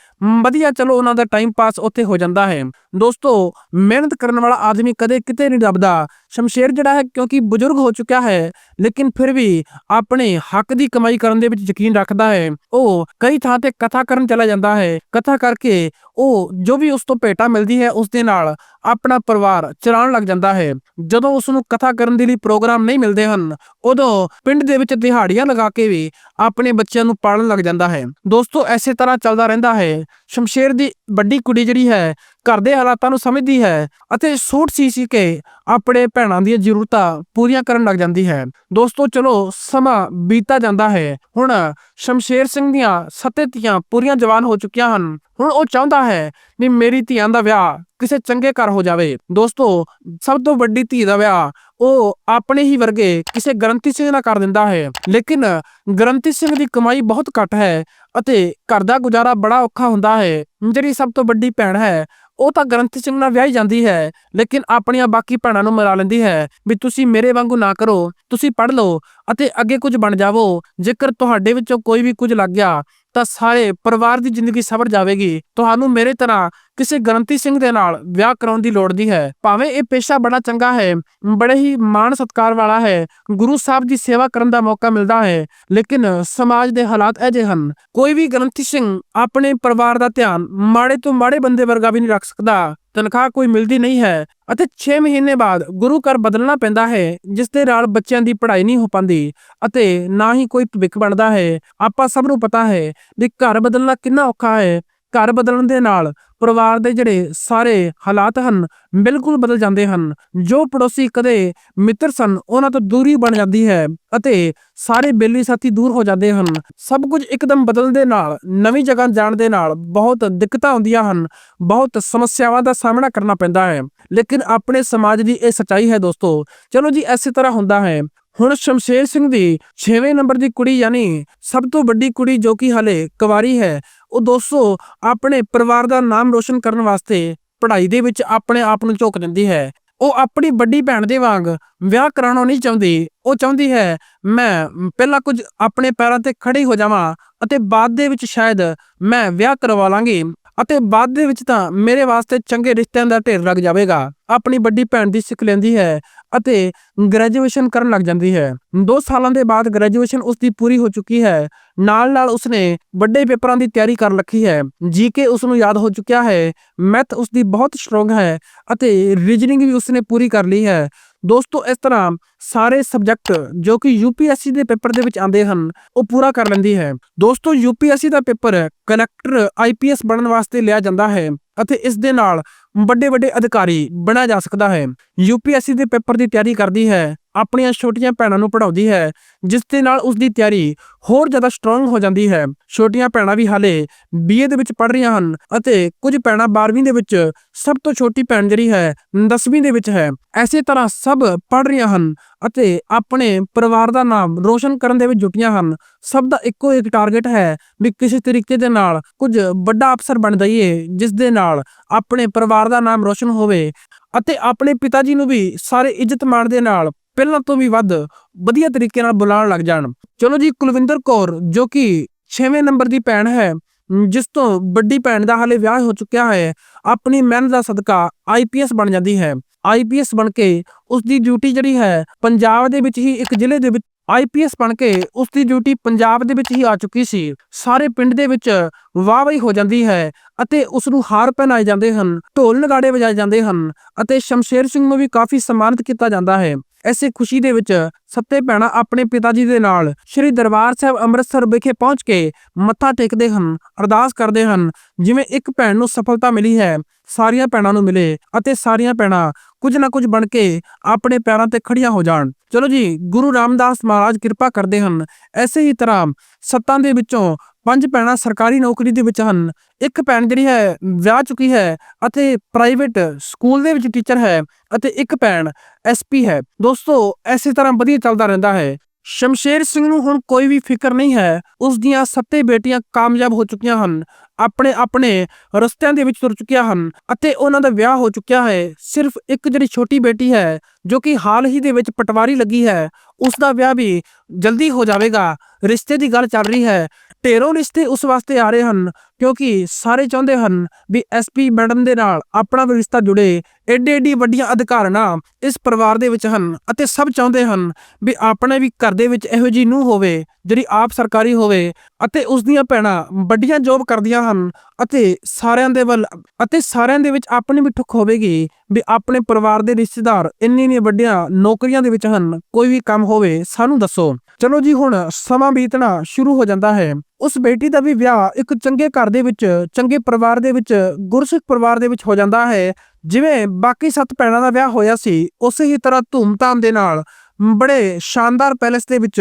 ਵਧੀਆ ਚਲੋ ਉਹਨਾਂ ਦਾ ਟਾਈਮ ਪਾਸ ਉੱਥੇ ਹੋ ਜਾਂਦਾ ਹੈ। ਦੋਸਤੋ, ਮਿਹਨਤ ਕਰਨ ਵਾਲਾ ਆਦਮੀ ਕਦੇ ਕਿਤੇ ਨਹੀਂ ਦੱਬਦਾ ਸ਼ਮਸ਼ੇਰ ਜਿਹੜਾ ਹੈ ਕਿਉਂਕਿ ਬਜ਼ੁਰਗ ਹੋ ਚੁੱਕਿਆ ਹੈ, ਲੇਕਿਨ ਫਿਰ ਵੀ ਆਪਣੇ ਹੱਕ ਦੀ ਕਮਾਈ ਕਰਨ ਦੇ ਵਿੱਚ ਯਕੀਨ ਰੱਖਦਾ ਹੈ। ਉਹ ਕਈ ਥਾਂ ਤੇ ਕਥਾ ਕਰਨ ਚਲਾ ਜਾਂਦਾ ਹੈ। ਕਥਾ ਕਰਕੇ ਉਹ ਜੋ ਵੀ ਉਸ ਤੋਂ ਭੇਟਾ ਮਿਲਦੀ ਹੈ, ਉਸ ਦੇ ਨਾਲ ਆਪਣਾ ਪਰਿਵਾਰ ਚਲਾਉਣ ਲੱਗ ਜਾਂਦਾ ਹੈ। ਜਦੋਂ ਉਸ ਨੂੰ ਕਥਾ ਕਰਨ ਦੇ ਲਈ ਪ੍ਰੋਗਰਾਮ ਨਹੀਂ ਮਿਲਦੇ ਹਨ, ਉਦੋਂ ਪਿੰਡ ਦੇ ਵਿੱਚ ਦਿਹਾੜੀਆਂ ਲਗਾ ਕੇ ਵੀ ਆਪਣੇ ਬੱਚਿਆਂ ਨੂੰ ਪਾਲਣ ਲੱਗ ਜਾਂਦਾ ਹੈ। ਦੋਸਤੋ, ਐਸੇ ਤਰ੍ਹਾਂ ਚੱਲਦਾ ਰਹਿੰਦਾ ਹੈ। ਸ਼ਮਸ਼ੇਰ ਦੀ ਵੱਡੀ ਕੁੜੀ ਜਿਹੜੀ ਹੈ ਘਰ ਦੇ ਹਾਲਾਤਾਂ ਨੂੰ ਸਮਝਦੀ ਹੈ ਅਤੇ ਸੂਟ ਸੀ ਸੀ ਕੇ ਆਪਣੇ ਭੈਣਾਂ ਦੀਆਂ ਜ਼ਰੂਰਤਾਂ ਪੂਰੀਆਂ ਕਰਨ ਲੱਗ ਜਾਂਦੀ ਹੈ। ਦੋਸਤੋ, ਚਲੋ, ਸਮਾਂ ਬੀਤਾ ਜਾਂਦਾ ਹੈ। ਹੁਣ ਸ਼ਮਸ਼ੇਰ ਸਿੰਘ ਦੀਆਂ ਸੱਤੇ ਧੀਆਂ ਪੂਰੀਆਂ ਜਵਾਨ ਹੋ ਚੁੱਕੀਆਂ ਹਨ। ਹੁਣ ਉਹ ਚਾਹੁੰਦਾ ਹੈ ਵੀ ਮੇਰੀ ਧੀਆਂ ਦਾ ਵਿਆਹ ਕਿਸੇ ਚੰਗੇ ਘਰ ਹੋ ਜਾਵੇ। ਦੋਸਤੋ, ਸਭ ਤੋਂ ਵੱਡੀ ਧੀ ਦਾ ਵਿਆਹ ਉਹ ਆਪਣੇ ਹੀ ਵਰਗੇ ਕਿਸੇ ਗਰੰਤੀ ਸਿੰਘ ਨਾਲ ਕਰ ਦਿੰਦਾ ਹੈ। ਲੇਕਿਨ ਗਰੰਤੀ ਸਿੰਘ ਦੀ ਕਮਾਈ ਬਹੁਤ ਘੱਟ ਹੈ ਅਤੇ ਘਰ ਦਾ ਗੁਜ਼ਾਰਾ ਬੜਾ ਔਖਾ ਹੁੰਦਾ ਹੈ। ਜਿਹੜੀ ਸਭ ਤੋਂ ਵੱਡੀ ਭੈਣ ਹੈ, ਉਹ ਤਾਂ ਗ੍ਰੰਥ ਸਿੰਘ ਨਾਲ ਵਿਆਹੀ ਜਾਂਦੀ ਹੈ, ਲੇਕਿਨ ਆਪਣੀਆਂ ਬਾਕੀ ਭੈਣਾਂ ਨੂੰ ਮਰਾ ਲੈਂਦੀ ਹੈ ਵੀ ਤੁਸੀਂ ਮੇਰੇ ਵਾਂਗੂ ਨਾ ਕਰੋ, ਤੁਸੀਂ ਪੜ੍ਹ ਲਓ ਅਤੇ ਅੱਗੇ ਕੁਝ ਬਣ ਜਾਵੋ। ਜੇਕਰ ਤੁਹਾਡੇ ਵਿੱਚੋਂ ਕੋਈ ਵੀ ਕੁਝ ਲੱਗ ਗਿਆ, ਤਾਂ ਸਾਰੇ ਪਰਿਵਾਰ ਦੀ ਜ਼ਿੰਦਗੀ ਸਵਰ ਜਾਵੇਗੀ। ਤੁਹਾਨੂੰ ਮੇਰੇ ਤਰ੍ਹਾਂ ਕਿਸੇ ਗਰੰਤੀ ਸਿੰਘ ਦੇ ਨਾਲ ਵਿਆਹ ਕਰਾਉਣ ਦੀ ਲੋੜ ਦੀ ਹੈ। ਭਾਵੇਂ ਇਹ ਪੇਸ਼ਾ ਬੜਾ ਚੰਗਾ ਹੈ, ਬੜੇ ਹੀ ਮਾਣ ਸਤਕਾਰ ਵਾਲਾ ਹੈ, ਗੁਰੂ ਸਾਹਿਬ ਦੀ ਸੇਵਾ ਕਰਨ ਦਾ ਮੌਕਾ ਮਿਲਦਾ ਹੈ, ਲੇਕਿਨ ਸਮਾਜ ਦੇ ਹਾਲਾਤ ਅਜੇ ਹਨ। ਕੋਈ ਵੀ ਗਰੰਤੀ ਸਿੰਘ ਆਪਣੇ ਪਰਿਵਾਰ ਦਾ ਧਿਆਨ ਮਾੜੇ ਤੋਂ ਮਾੜੇ ਬੰਦੇ ਵਰਗਾ ਵੀ ਨਹੀਂ ਰੱਖ ਸਕਦਾ। ਤਨਖਾਹ ਕੋਈ ਮਿਲਦੀ ਨਹੀਂ ਹੈ ਅਤੇ 6 ਮਹੀਨੇ ਬਾਅਦ ਗੁਰੂ ਘਰ ਬਦਲਣਾ ਪੈਂਦਾ ਹੈ, ਜਿਸ ਦੇ ਨਾਲ ਬੱਚਿਆਂ ਦੀ ਪੜ੍ਹਾਈ ਨਹੀਂ ਹੋ ਪਾਉਂਦੀ ਅਤੇ ਨਾ ਹੀ ਕੋਈ ਭਵਿੱਖ ਬਣਦਾ ਹੈ। ਆਪਾਂ ਸਭ ਨੂੰ ਪਤਾ ਹੈ ਵੀ ਘਰ ਬਦਲਣਾ ਕਿੰਨਾ ਔਖਾ ਹੈ। ਘਰ ਬਦਲਣ ਦੇ ਨਾਲ ਪਰਿਵਾਰ ਦੇ ਜਿਹੜੇ ਸਾਰੇ ਹਾਲਾਤ ਹਨ ਬਿਲਕੁਲ ਬਦਲ ਜਾਂਦੇ ਹਨ। ਜੋ ਪੜੋਸੀ ਕਦੇ ਮਿੱਤਰ ਸਨ, ਉਹਨਾਂ ਤੋਂ ਦੂਰੀ ਬਣ ਜਾਂਦੀ ਹੈ ਅਤੇ ਸਾਰੇ ਬੇਲੀ ਸਾਥੀ ਦੂਰ ਹੋ ਜਾਂਦੇ ਹਨ। ਸਭ ਕੁਝ ਇੱਕਦਮ ਬਦਲਣ ਦੇ ਨਾਲ, ਨਵੀਂ ਜਗ੍ਹਾ ਜਾਣ ਦੇ ਨਾਲ ਬਹੁਤ ਦਿੱਕਤਾਂ ਆਉਂਦੀਆਂ ਹਨ, ਬਹੁਤ ਸਮੱਸਿਆਵਾਂ ਦਾ ਸਾਹਮਣਾ ਕਰਨਾ ਪੈਂਦਾ ਹੈ। ਲੇਕਿਨ ਆਪਣੇ ਸਮਾਜ ਦੀ ਇਹ ਸਚਾਈ ਹੈ ਦੋਸਤੋ, ਚਲੋ ਜੀ ਐਸੀ ਤਰ੍ਹਾਂ ਹੁੰਦਾ ਹੈ। ਹੁਣ ਸ਼ਮਸ਼ੇਰ ਸਿੰਘ ਦੀ 6ਵੇਂ ਨੰਬਰ ਦੀ ਕੁੜੀ ਯਾਨੀ ਸਭ ਤੋਂ ਵੱਡੀ ਕੁੜੀ ਜੋ ਕਿ ਹਲੇ ਕੁਵਾਰੀ ਹੈ ਉਹ ਦੋਸਤੋ, ਆਪਣੇ ਪਰਿਵਾਰ ਦਾ ਨਾਮ ਰੋਸ਼ਨ ਕਰਨ ਵਾਸਤੇ ਪੜ੍ਹਾਈ ਦੇ ਵਿੱਚ ਆਪਣੇ ਆਪ ਨੂੰ ਝੋਕ ਦਿੰਦੀ ਹੈ। ਉਹ ਆਪਣੀ ਵੱਡੀ ਭੈਣ ਦੇ ਵਾਂਗ ਵਿਆਹ ਕਰਾਉਣਾ ਨਹੀਂ ਚਾਹੁੰਦੀ। ਉਹ ਚਾਹੁੰਦੀ ਹੈ, ਮੈਂ ਪਹਿਲਾਂ ਕੁਝ ਆਪਣੇ ਪੈਰਾਂ ਤੇ ਖੜੀ ਹੋ ਜਾਵਾਂ ਅਤੇ ਬਾਅਦ ਦੇ ਵਿੱਚ ਸ਼ਾਇਦ ਮੈਂ ਵਿਆਹ ਕਰਵਾ ਲਾਂਗੀ ਅਤੇ ਬਾਅਦ ਦੇ ਵਿੱਚ ਤਾਂ ਮੇਰੇ ਵਾਸਤੇ ਚੰਗੇ ਰਿਸ਼ਤਿਆਂ ਦਾ ਢੇਰ ਲੱਗ ਜਾਵੇਗਾ। ਆਪਣੀ ਵੱਡੀ ਭੈਣ ਦੀ ਸਿੱਖ ਲੈਂਦੀ ਹੈ। ਅਤੇ ਗ੍ਰੈਜੂਏਸ਼ਨ ਕਰਨ ਲੱਗ ਜਾਂਦੀ ਹੈ। 2 ਸਾਲਾਂ ਦੇ ਬਾਅਦ ਗ੍ਰੈਜੂਏਸ਼ਨ ਉਸ ਦੀ ਪੂਰੀ ਹੋ ਚੁੱਕੀ ਹੈ। ਨਾਲ ਨਾਲ ਉਸਨੇ ਵੱਡੇ ਪੇਪਰਾਂ ਦੀ ਤਿਆਰੀ ਕਰ ਰੱਖੀ ਹੈ। ਜੀਕੇ ਉਸ ਨੂੰ ਯਾਦ ਹੋ ਚੁੱਕਿਆ ਹੈ। ਮੈਥ ਉਸ ਦੀ ਬਹੁਤ ਸਟਰੋਂਗ ਹੈ ਅਤੇ ਰੀਜਨਿੰਗ ਵੀ ਉਸਨੇ ਪੂਰੀ ਕਰ ਲਈ ਹੈ। ਦੋਸਤੋ, ਇਸ ਤਰ੍ਹਾਂ ਸਾਰੇ ਸਬਜੈਕਟ ਜੋ ਕਿ ਯੂਪੀਐਸਸੀ ਦੇ ਪੇਪਰ ਦੇ ਵਿੱਚ ਆਉਂਦੇ ਹਨ, ਉਹ ਪੂਰਾ ਕਰ ਲੈਂਦੀ ਹੈ। ਦੋਸਤੋ ਯੂਪੀਐਸਸੀ ਦਾ ਪੇਪਰ ਕਲੈਕਟਰ ਆਈਪੀਐਸ ਬਣਨ ਵਾਸਤੇ ਲਿਆ ਜਾਂਦਾ ਹੈ ਅਤੇ ਇਸ ਦੇ ਨਾਲ ਵੱਡੇ ਵੱਡੇ ਅਧਿਕਾਰੀ ਬਣਿਆ ਜਾ ਸਕਦਾ ਹੈ। ਯੂਪੀਐਸਸੀ ਦੇ ਪੇਪਰ ਦੀ ਤਿਆਰੀ ਕਰਦੀ ਹੈ। ਆਪਣੀਆਂ ਛੋਟੀਆਂ ਭੈਣਾਂ ਨੂੰ ਪੜ੍ਹਾਉਂਦੀ ਹੈ, ਜਿਸ ਦੇ ਨਾਲ ਉਸ ਦੀ ਤਿਆਰੀ ਹੋਰ ਜ਼ਿਆਦਾ ਸਟਰੋਂਗ ਹੋ ਜਾਂਦੀ ਹੈ। ਛੋਟੀਆਂ ਭੈਣਾਂ ਵੀ ਹਾਲੇ ਬੀਏ ਦੇ ਵਿੱਚ ਪੜ੍ਹ ਰਹੀਆਂ ਹਨ ਅਤੇ ਕੁਝ ਭੈਣਾਂ 12ਵੀਂ ਦੇ ਵਿੱਚ ਸਭ ਤੋਂ ਛੋਟੀ ਭੈਣ ਜਿਹੜੀ ਹੈ 10ਵੀਂ ਦੇ ਵਿੱਚ ਹੈ। ਐਸੇ ਤਰ੍ਹਾਂ ਸਭ ਪੜ੍ਹ ਰਹੀਆਂ ਹਨ ਅਤੇ ਆਪਣੇ ਪਰਿਵਾਰ ਦਾ ਨਾਮ ਰੋਸ਼ਨ ਕਰਨ ਦੇ ਵਿੱਚ ਜੁਟੀਆਂ ਹਨ। ਸਭ ਦਾ ਇੱਕੋ ਇੱਕ ਟਾਰਗੇਟ ਹੈ ਵੀ ਕਿਸੇ ਤਰੀਕੇ ਦੇ ਨਾਲ ਕੁਝ ਵੱਡਾ ਅਫਸਰ ਬਣ ਜਾਈਏ, ਜਿਸ ਦੇ ਨਾਲ ਆਪਣੇ ਪਰਿਵਾਰ ਦਾ ਨਾਮ ਰੋਸ਼ਨ ਹੋਵੇ ਅਤੇ ਆਪਣੇ ਪਿਤਾ ਜੀ ਨੂੰ ਵੀ ਸਾਰੇ ਇੱਜ਼ਤ ਮਾਣ ਦੇ ਨਾਲ ਪਹਿਲਾਂ ਤੋਂ ਵੀ ਵੱਧ ਵਧੀਆ ਤਰੀਕੇ ਨਾਲ ਬੁਲਾਉਣ ਲੱਗ ਜਾਣ। ਚਲੋ ਜੀ, ਕੁਲਵਿੰਦਰ ਕੌਰ, ਜੋ ਕਿ 6ਵੇਂ ਨੰਬਰ ਦੀ ਭੈਣ ਹੈ, ਜਿਸ ਤੋਂ ਵੱਡੀ ਭੈਣ ਦਾ ਹਾਲੇ ਵਿਆਹ ਹੋ ਚੁੱਕਿਆ ਹੈ, ਆਪਣੀ ਮਿਹਨਤ ਦਾ ਸਦਕਾ ਆਈਪੀਐਸ ਬਣ ਜਾਂਦੀ ਹੈ। ਆਈਪੀਐਸ ਬਣ ਕੇ ਉਸ ਦੀ ਡਿਊਟੀ ਜਿਹੜੀ ਹੈ, ਪੰਜਾਬ ਦੇ ਵਿੱਚ ਹੀ ਇੱਕ ਜ਼ਿਲ੍ਹੇ ਦੇ ਵਿੱਚ ਆਈਪੀਐਸ ਬਣ ਕੇ ਉਸ ਦੀ ਡਿਊਟੀ ਪੰਜਾਬ ਦੇ ਵਿੱਚ ਹੀ ਆ ਚੁੱਕੀ ਸੀ। ਸਾਰੇ ਪਿੰਡ ਦੇ ਵਿੱਚ ਵਾਹਵਾਈ ਹੋ ਜਾਂਦੀ ਹੈ ਅਤੇ ਉਸ ਨੂੰ ਹਾਰ ਪਹਿਨਾਏ ਜਾਂਦੇ ਹਨ, ਢੋਲ ਨਗਾੜੇ ਵਜਾਏ ਜਾਂਦੇ ਹਨ ਅਤੇ ਸ਼ਮਸ਼ੇਰ ਸਿੰਘ ਨੂੰ ਵੀ ਕਾਫੀ ਸਨਮਾਨਿਤ ਕੀਤਾ ਜਾਂਦਾ ਹੈ। ਐਸੇ ਖੁਸ਼ੀ ਦੇ ਵਿੱਚ ਸੱਤੇ ਭੈਣਾਂ ਆਪਣੇ ਪਿਤਾ ਜੀ ਦੇ ਨਾਲ ਸ੍ਰੀ ਦਰਬਾਰ ਸਾਹਿਬ ਅੰਮ੍ਰਿਤਸਰ ਵਿਖੇ ਪਹੁੰਚ ਕੇ ਮੱਥਾ ਟੇਕਦੇ ਹਨ, ਅਰਦਾਸ ਕਰਦੇ ਹਨ। ਜਿਵੇਂ ਇੱਕ ਭੈਣ ਨੂੰ ਸਫਲਤਾ ਮਿਲੀ ਹੈ, ਸਾਰੀਆਂ ਭੈਣਾਂ ਨੂੰ ਮਿਲੇ ਅਤੇ ਸਾਰੀਆਂ ਭੈਣਾਂ ਕੁਝ ਨਾ ਕੁਝ ਬਣ ਕੇ ਆਪਣੇ ਪੈਰਾਂ ਤੇ ਖੜੀਆਂ ਹੋ ਜਾਣ। ਚਲੋ ਜੀ, ਗੁਰੂ ਰਾਮਦਾਸ ਮਹਾਰਾਜ ਕਿਰਪਾ ਕਰਦੇ ਹਨ। ਐਸੇ ਹੀ ਤਰ੍ਹਾਂ ਸੱਤਾਂ ਦੇ ਵਿੱਚੋਂ ਪੰਜ ਭੈਣਾਂ ਸਰਕਾਰੀ ਨੌਕਰੀ ਦੇ ਵਿੱਚ ਹਨ। ਇੱਕ ਭੈਣ ਜਿਹੜੀ ਹੈ, ਵਿਆਹ ਚੁੱਕੀ ਹੈ ਅਤੇ ਪ੍ਰਾਈਵੇਟ ਸਕੂਲ ਦੇ ਵਿੱਚ ਟੀਚਰ ਹੈ ਅਤੇ ਇੱਕ ਭੈਣ ਐਸਪੀ ਹੈ। ਦੋਸਤੋ ਐਸੇ ਤਰ੍ਹਾਂ ਵਧੀਆ ਚੱਲਦਾ ਰਹਿੰਦਾ ਹੈ। ਸ਼ਮਸ਼ੇਰ ਸਿੰਘ ਨੂੰ ਹੁਣ ਕੋਈ ਵੀ ਫਿਕਰ ਨਹੀਂ ਹੈ। ਉਸ ਦੀਆਂ ਸੱਤੇ ਬੇਟੀਆਂ ਕਾਮਯਾਬ ਹੋ ਚੁੱਕੀਆਂ ਹਨ। ਆਪਣੇ ਆਪਣੇ ਰਸਤਿਆਂ ਦੇ ਵਿੱਚ ਤੁਰ ਚੁੱਕੀਆਂ ਹਨ ਅਤੇ ਉਹਨਾਂ ਦਾ ਵਿਆਹ ਹੋ ਚੁੱਕਿਆ ਹੈ। ਸਿਰਫ ਇੱਕ ਜਿਹੜੀ ਛੋਟੀ ਬੇਟੀ ਹੈ, ਜੋ ਕਿ ਹਾਲ ਹੀ ਦੇ ਵਿੱਚ ਪਟਵਾਰੀ ਲੱਗੀ ਹੈ, ਉਸ ਦਾ ਵਿਆਹ ਵੀ ਜਲਦੀ ਹੋ ਜਾਵੇਗਾ। ਰਿਸ਼ਤੇ ਦੀ ਗੱਲ ਚੱਲ ਰਹੀ ਹੈ। ਢੇਰੋਂ ਰਿਸ਼ਤੇ ਉਸ ਵਾਸਤੇ ਆ ਰਹੇ ਹਨ, ਕਿਉਂਕਿ ਸਾਰੇ ਚਾਹੁੰਦੇ ਹਨ ਵੀ ਐਸਪੀ ਮੈਡਮ ਦੇ ਨਾਲ ਆਪਣਾ ਵੀ ਰਿਸ਼ਤਾ ਜੁੜੇ, ਏਡੇ ਐਡੀ ਵੱਡੀਆਂ ਅਧਿਕਾਰਨਾਂ ਇਸ ਪਰਿਵਾਰ ਦੇ ਵਿੱਚ ਹਨ ਅਤੇ ਸਭ ਚਾਹੁੰਦੇ ਹਨ ਵੀ ਆਪਣੇ ਵੀ ਘਰ ਦੇ ਵਿੱਚ ਇਹੋ ਜੀ ਨੂੰ ਹੋਵੇ, ਜਿਹੜੀ ਆਪ ਸਰਕਾਰੀ ਹੋਵੇ ਅਤੇ ਉਸ ਦੀਆਂ ਭੈਣਾਂ ਵੱਡੀਆਂ ਜੋਬ ਕਰਦੀਆਂ ਹਨ ਅਤੇ ਸਾਰਿਆਂ ਦੇ ਵੱਲ, ਅਤੇ ਸਾਰਿਆਂ ਦੇ ਵਿੱਚ ਆਪਣੀ ਵੀ ਠੁੱਕ ਹੋਵੇਗੀ ਵੀ ਆਪਣੇ ਪਰਿਵਾਰ ਦੇ ਰਿਸ਼ਤੇਦਾਰ ਇੰਨੀ ਇੰਨੀ ਵੱਡੀਆਂ ਨੌਕਰੀਆਂ ਦੇ ਵਿੱਚ ਹਨ, ਕੋਈ ਵੀ ਕੰਮ ਹੋਵੇ, ਸਾਨੂੰ ਦੱਸੋ। ਚਲੋ ਜੀ ਹੁਣ ਸਮਾਂ ਬੀਤਣਾ ਸ਼ੁਰੂ ਹੋ ਜਾਂਦਾ ਹੈ। ਉਸ ਬੇਟੀ ਦਾ ਵੀ ਵਿਆਹ ਇੱਕ ਚੰਗੇ ਘਰ ਦੇ ਵਿੱਚ, ਚੰਗੇ ਪਰਿਵਾਰ ਦੇ ਵਿੱਚ, ਗੁਰਸਿੱਖ ਪਰਿਵਾਰ ਦੇ ਵਿੱਚ ਹੋ ਜਾਂਦਾ ਹੈ। ਜਿਵੇਂ ਬਾਕੀ ਸੱਤ ਭੈਣਾਂ ਦਾ ਵਿਆਹ ਹੋਇਆ ਸੀ, ਉਸੇ ਹੀ ਤਰ੍ਹਾਂ ਧੂਮਧਾਮ ਦੇ ਨਾਲ ਬੜੇ ਸ਼ਾਨਦਾਰ ਪੈਲੇਸ ਦੇ ਵਿੱਚ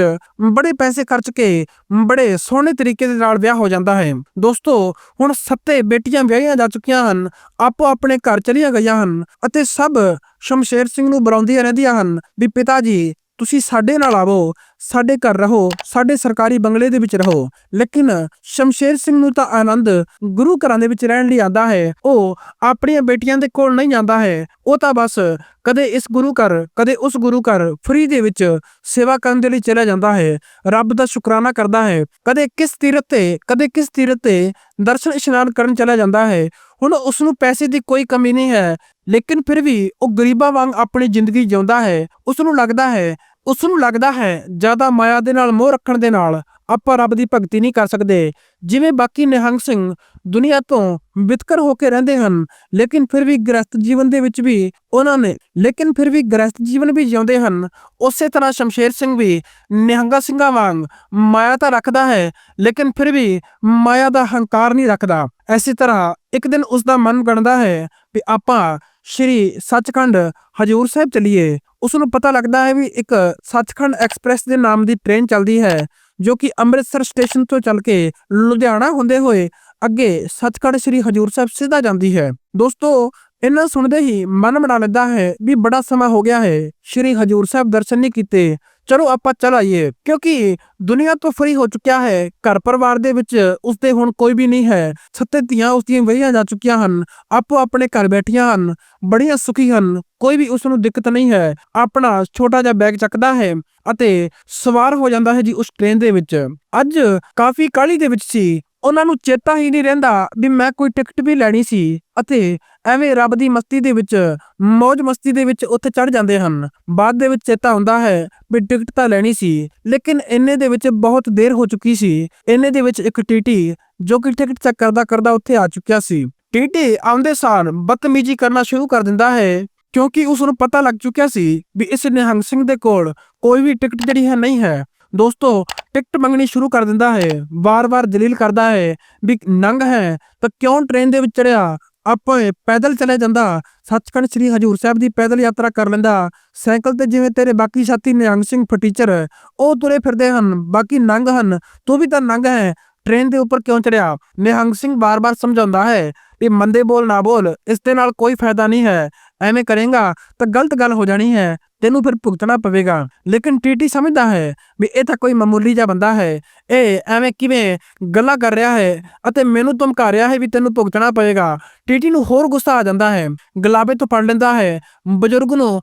ਬੜੇ ਪੈਸੇ ਖਰਚ ਕੇ ਬੜੇ ਸੋਹਣੇ ਤਰੀਕੇ ਦੇ ਨਾਲ ਵਿਆਹ ਹੋ ਜਾਂਦਾ ਹੈ। ਦੋਸਤੋ, ਹੁਣ ਸੱਤੇ ਬੇਟੀਆਂ ਵਿਆਹੀਆਂ ਜਾ ਚੁੱਕੀਆਂ ਹਨ, ਆਪੋ ਆਪਣੇ ਘਰ ਚਲੀਆਂ ਗਈਆਂ ਹਨ ਅਤੇ ਸਭ ਸ਼ਮਸ਼ੇਰ ਸਿੰਘ ਨੂੰ ਬੁਲਾਉਂਦੀਆਂ ਰਹਿੰਦੀਆਂ ਹਨ ਵੀ ਪਿਤਾ ਜੀ ਤੁਸੀਂ ਸਾਡੇ ਨਾਲ ਆਵੋ, ਸਾਡੇ ਘਰ ਰਹੋ, ਸਾਡੇ ਸਰਕਾਰੀ ਬੰਗਲੇ ਦੇ ਵਿੱਚ ਰਹੋ। ਲੇਕਿਨ ਸ਼ਮਸ਼ੇਰ ਸਿੰਘ ਨੂੰ ਤਾਂ ਆਨੰਦ ਗੁਰੂ ਘਰਾਂ ਦੇ ਵਿੱਚ ਰਹਿਣ ਲਈ ਆਂਦਾ ਹੈ, ਉਹ ਆਪਣੀਆਂ ਬੇਟੀਆਂ ਦੇ ਕੋਲ ਨਹੀਂ ਜਾਂਦਾ ਹੈ। ਉਹ ਤਾਂ ਬਸ ਕਦੇ ਇਸ ਗੁਰੂ ਘਰ, ਕਦੇ ਉਸ ਗੁਰੂ ਘਰ ਫ੍ਰੀ ਦੇ ਵਿੱਚ ਸੇਵਾ ਕਰਨ ਦੇ ਲਈ ਚਲਾ ਜਾਂਦਾ ਹੈ, ਰੱਬ ਦਾ ਸ਼ੁਕਰਾਨਾ ਕਰਦਾ ਹੈ। ਕਦੇ ਕਿਸ ਤੀਰਥ ਤੇ, ਕਦੇ ਕਿਸ ਤੀਰਥ ਤੇ ਦਰਸ਼ਨ ਇਸ਼ਨਾਨ ਕਰਨ ਚਲਾ ਜਾਂਦਾ ਹੈ। ਹੁਣ ਉਸ ਨੂੰ ਪੈਸੇ ਦੀ ਕੋਈ ਕਮੀ ਨਹੀਂ ਹੈ, ਲੇਕਿਨ ਫਿਰ ਵੀ ਉਹ ਗਰੀਬਾਂ ਵਾਂਗ ਆਪਣੀ ਜ਼ਿੰਦਗੀ ਜਿਉਂਦਾ ਹੈ ਉਸ ਨੂੰ ਲੱਗਦਾ ਹੈ ਉਸ ਨੂੰ ਲੱਗਦਾ ਹੈ, ਜ਼ਿਆਦਾ ਮਾਇਆ ਦੇ ਨਾਲ ਮੋਹ ਰੱਖਣ ਦੇ ਨਾਲ ਆਪਾਂ ਰੱਬ ਦੀ ਭਗਤੀ ਨਹੀਂ ਕਰ ਸਕਦੇ। ਜਿਵੇਂ ਬਾਕੀ ਨਿਹੰਗ ਸਿੰਘ ਦੁਨੀਆ ਤੋਂ ਵਿਤਕਰ ਹੋ ਕੇ ਰਹਿੰਦੇ ਹਨ, ਲੇਕਿਨ ਫਿਰ ਵੀ ਗ੍ਰਸਤ ਜੀਵਨ ਦੇ ਵਿੱਚ ਵੀ ਉਹਨਾਂ ਨੇ, ਲੇਕਿਨ ਫਿਰ ਵੀ ਗ੍ਰਸਤ ਜੀਵਨ ਵੀ ਜਿਉਂਦੇ ਹਨ। ਉਸੇ ਤਰ੍ਹਾਂ ਸ਼ਮਸ਼ੇਰ ਸਿੰਘ ਵੀ ਨਿਹੰਗਾ ਸਿੰਘਾਂ ਵਾਂਗ ਮਾਇਆ ਤਾਂ ਰੱਖਦਾ ਹੈ, ਲੇਕਿਨ ਫਿਰ ਵੀ ਮਾਇਆ ਦਾ ਹੰਕਾਰ ਨਹੀਂ ਰੱਖਦਾ। ਐਸੀ ਤਰ੍ਹਾਂ ਇੱਕ ਦਿਨ ਉਸ ਦਾ ਮਨ ਬਣਦਾ ਹੈ ਵੀ ਆਪਾਂ ਸ਼੍ਰੀ ਸੱਚਖੰਡ ਹਜੂਰ ਸਾਹਿਬ ਚਲੀਏ ਉਸ ਨੂੰ ਪਤਾ ਲੱਗਦਾ ਹੈ ਵੀ ਇੱਕ ਸੱਚਖੰਡ ਐਕਸਪ੍ਰੈਸ ਦੇ ਨਾਮ ਦੀ ਟ੍ਰੇਨ ਚੱਲਦੀ ਹੈ, ਜੋ ਕਿ ਅੰਮ੍ਰਿਤਸਰ ਸਟੇਸ਼ਨ ਤੋਂ ਚੱਲ ਕੇ ਲੁਧਿਆਣਾ ਹੁੰਦੇ ਹੋਏ ਅੱਗੇ ਸੱਚਖੰਡ ਸ੍ਰੀ ਹਜੂਰ ਸਾਹਿਬ ਸਿੱਧਾ ਜਾਂਦੀ ਹੈ। ਦੋਸਤੋ, ਇਹਨਾਂ ਸੁਣਦੇ ਹੀ ਮਨ ਬਣਾ ਲੈਂਦਾ ਹੈ ਵੀ ਬੜਾ ਸਮਾਂ ਹੋ ਗਿਆ ਹੈ। ਸ੍ਰੀ ਹਜੂਰ ਸਾਹਿਬ ਦਰਸ਼ਨ ਨਹੀਂ ਕੀਤੇ। ਚਲੋ ਆਪਾਂ ਚਲ ਆਈਏ ਕਿਉਂਕਿ ਦੁਨੀਆ ਤੋਂ ਫਰੀ ਹੋ ਚੁੱਕਿਆ ਹੈ ਘਰ ਪਰਿਵਾਰ ਦੇ ਵਿੱਚ ਉਸਦੇ ਹੁਣ ਕੋਈ ਵੀ ਨਹੀਂ ਹੈ ਸੱਤੇ ਧੀਆਂ ਉਸਦੀਆਂ ਵਹੀਆਂ ਜਾ ਚੁੱਕੀਆਂ ਹਨ ਆਪੋ ਆਪਣੇ ਘਰ ਬੈਠੀਆਂ ਹਨ ਬੜੀਆਂ ਸੁਖੀ ਹਨ ਕੋਈ ਵੀ ਉਸ ਨੂੰ ਦਿੱਕਤ ਨਹੀਂ ਹੈ ਆਪਣਾ ਛੋਟਾ ਜਿਹਾ ਬੈਗ ਚੱਕਦਾ ਹੈ ਅਤੇ ਸਵਾਰ ਹੋ ਜਾਂਦਾ ਹੈ ਜੀ ਉਸ ਟ੍ਰੇਨ ਦੇ ਵਿੱਚ ਅੱਜ ਕਾਫੀ ਕਾਹਲੀ ਦੇ ਵਿੱਚ ਸੀ ਉਹਨਾਂ ਨੂੰ ਚੇਤਾ ਹੀ ਨਹੀਂ ਰਹਿੰਦਾ ਵੀ ਮੈਂ ਕੋਈ ਟਿਕਟ ਵੀ ਲੈਣੀ ਸੀ ਅਤੇ ਐਵੇਂ ਰੱਬ ਦੀ ਮਸਤੀ ਦੇ ਵਿੱਚ ਮौज ਮਸਤੀ ਦੇ ਵਿੱਚ ਉੱਥੇ ਚੜ ਜਾਂਦੇ ਹਨ। ਬਾਅਦ ਦੇ ਵਿੱਚ ਚੇਤਾ ਹੁੰਦਾ ਹੈ ਵੀ ਟਿਕਟ ਤਾਂ ਲੈਣੀ ਸੀ, ਲੇਕਿਨ ਇੰਨੇ ਦੇ ਵਿੱਚ ਬਹੁਤ ਦੇਰ ਹੋ ਚੁੱਕੀ ਸੀ। ਇੰਨੇ ਦੇ ਵਿੱਚ ਇੱਕ ਟੀਟੀ ਜੋ ਕਿ ਟਿਕਟ ਚੈੱਕ ਕਰਦਾ ਕਰਦਾ ਉੱਥੇ ਆ ਚੁੱਕਿਆ ਸੀ। ਟੀਟੀ ਆਉਂਦੇ ਸਾਰ ਬਦਤਮੀਜ਼ੀ ਕਰਨਾ ਸ਼ੁਰੂ ਕਰ ਦਿੰਦਾ ਹੈ, ਕਿਉਂਕਿ ਉਸ ਨੂੰ ਪਤਾ ਲੱਗ ਚੁੱਕਿਆ ਸੀ ਵੀ ਇਸ ਨਿਹੰਗ ਸਿੰਘ ਦੇ ਕੋਲ ਕੋਈ ਵੀ ਟਿਕਟ ਜਿਹੜੀ ਹੈ ਨਹੀਂ ਹੈ। ਦੋਸਤੋ, ਟਿਕਟ ਮੰਗਣੀ ਸ਼ੁਰੂ ਕਰ ਦਿੰਦਾ ਹੈ। ਵਾਰ-ਵਾਰ ਦਲੀਲ ਕਰਦਾ ਹੈ ਵੀ ਨੰਗ ਹੈ, ਤਾਂ ਕਿਉਂ ਟ੍ਰੇਨ ਦੇ ਵਿੱਚ ਚੜਿਆ ਆਪੇ ਪੈਦਲ ਚਲੇ ਜਾਂਦਾ। ਸੱਚਖੰਡ ਸ੍ਰੀ ਹਜੂਰ ਸਾਹਿਬ ਦੀ ਪੈਦਲ ਯਾਤਰਾ ਕਰ ਲੈਂਦਾ। ਸਾਈਕਲ ਤੇ ਜਿਵੇਂ ਤੇਰੇ ਬਾਕੀ ਸਾਥੀ ਨਿਹੰਗ ਸਿੰਘ ਫਟੀਚਰ, ਉਹ ਤੁਰੇ ਫਿਰਦੇ ਹਨ। ਬਾਕੀ ਨੰਗ ਹਨ, ਤੂੰ ਵੀ ਤਾਂ ਨੰਗ ਹੈ। ਟ੍ਰੇਨ ਦੇ ਉੱਪਰ ਕਿਉਂ ਚੜਿਆ ਨਿਹੰਗ ਸਿੰਘ ਬਾਰ-ਬਾਰ ਸਮਝਾਉਂਦਾ ਹੈ ਵੀ ਮੰਦੇ ਬੋਲ ਨਾ ਬੋਲ, ਇਸ ਦੇ ਨਾਲ ਕੋਈ ਫਾਇਦਾ ਨਹੀਂ ਹੈ। ਐਵੇਂ ਕਰੇਗਾ ਤਾਂ ਗਲਤ ਗੱਲ ਹੋ ਜਾਣੀ ਹੈ। ਤੈਨੂੰ ਫਿਰ ਭੁਗਤਣਾ ਪਵੇਗਾ। ਲੇਕਿਨ ਟੀਟੀ ਸਮਝਦਾ ਹੈ ਵੀ ਇਹ ਤਾਂ ਕੋਈ ਮਾਮੂਲੀ ਜਿਹਾ ਬੰਦਾ ਹੈ। ਇਹ ਐਵੇਂ ਕਿਵੇਂ ਗੱਲਾਂ ਕਰ ਰਿਹਾ ਹੈ ਅਤੇ ਮੈਨੂੰ ਧਮਕਾ ਰਿਹਾ ਹੈ ਵੀ ਤੈਨੂੰ ਭੁਗਤਣਾ ਪਵੇਗਾ। ਟੀਟੀ ਨੂੰ ਹੋਰ ਗੁੱਸਾ ਆ ਜਾਂਦਾ ਹੈ। ਗੁਲਾਬੇ ਤੋਂ ਫੜ ਲੈਂਦਾ ਹੈ। ਬਜ਼ੁਰਗ ਨੂੰ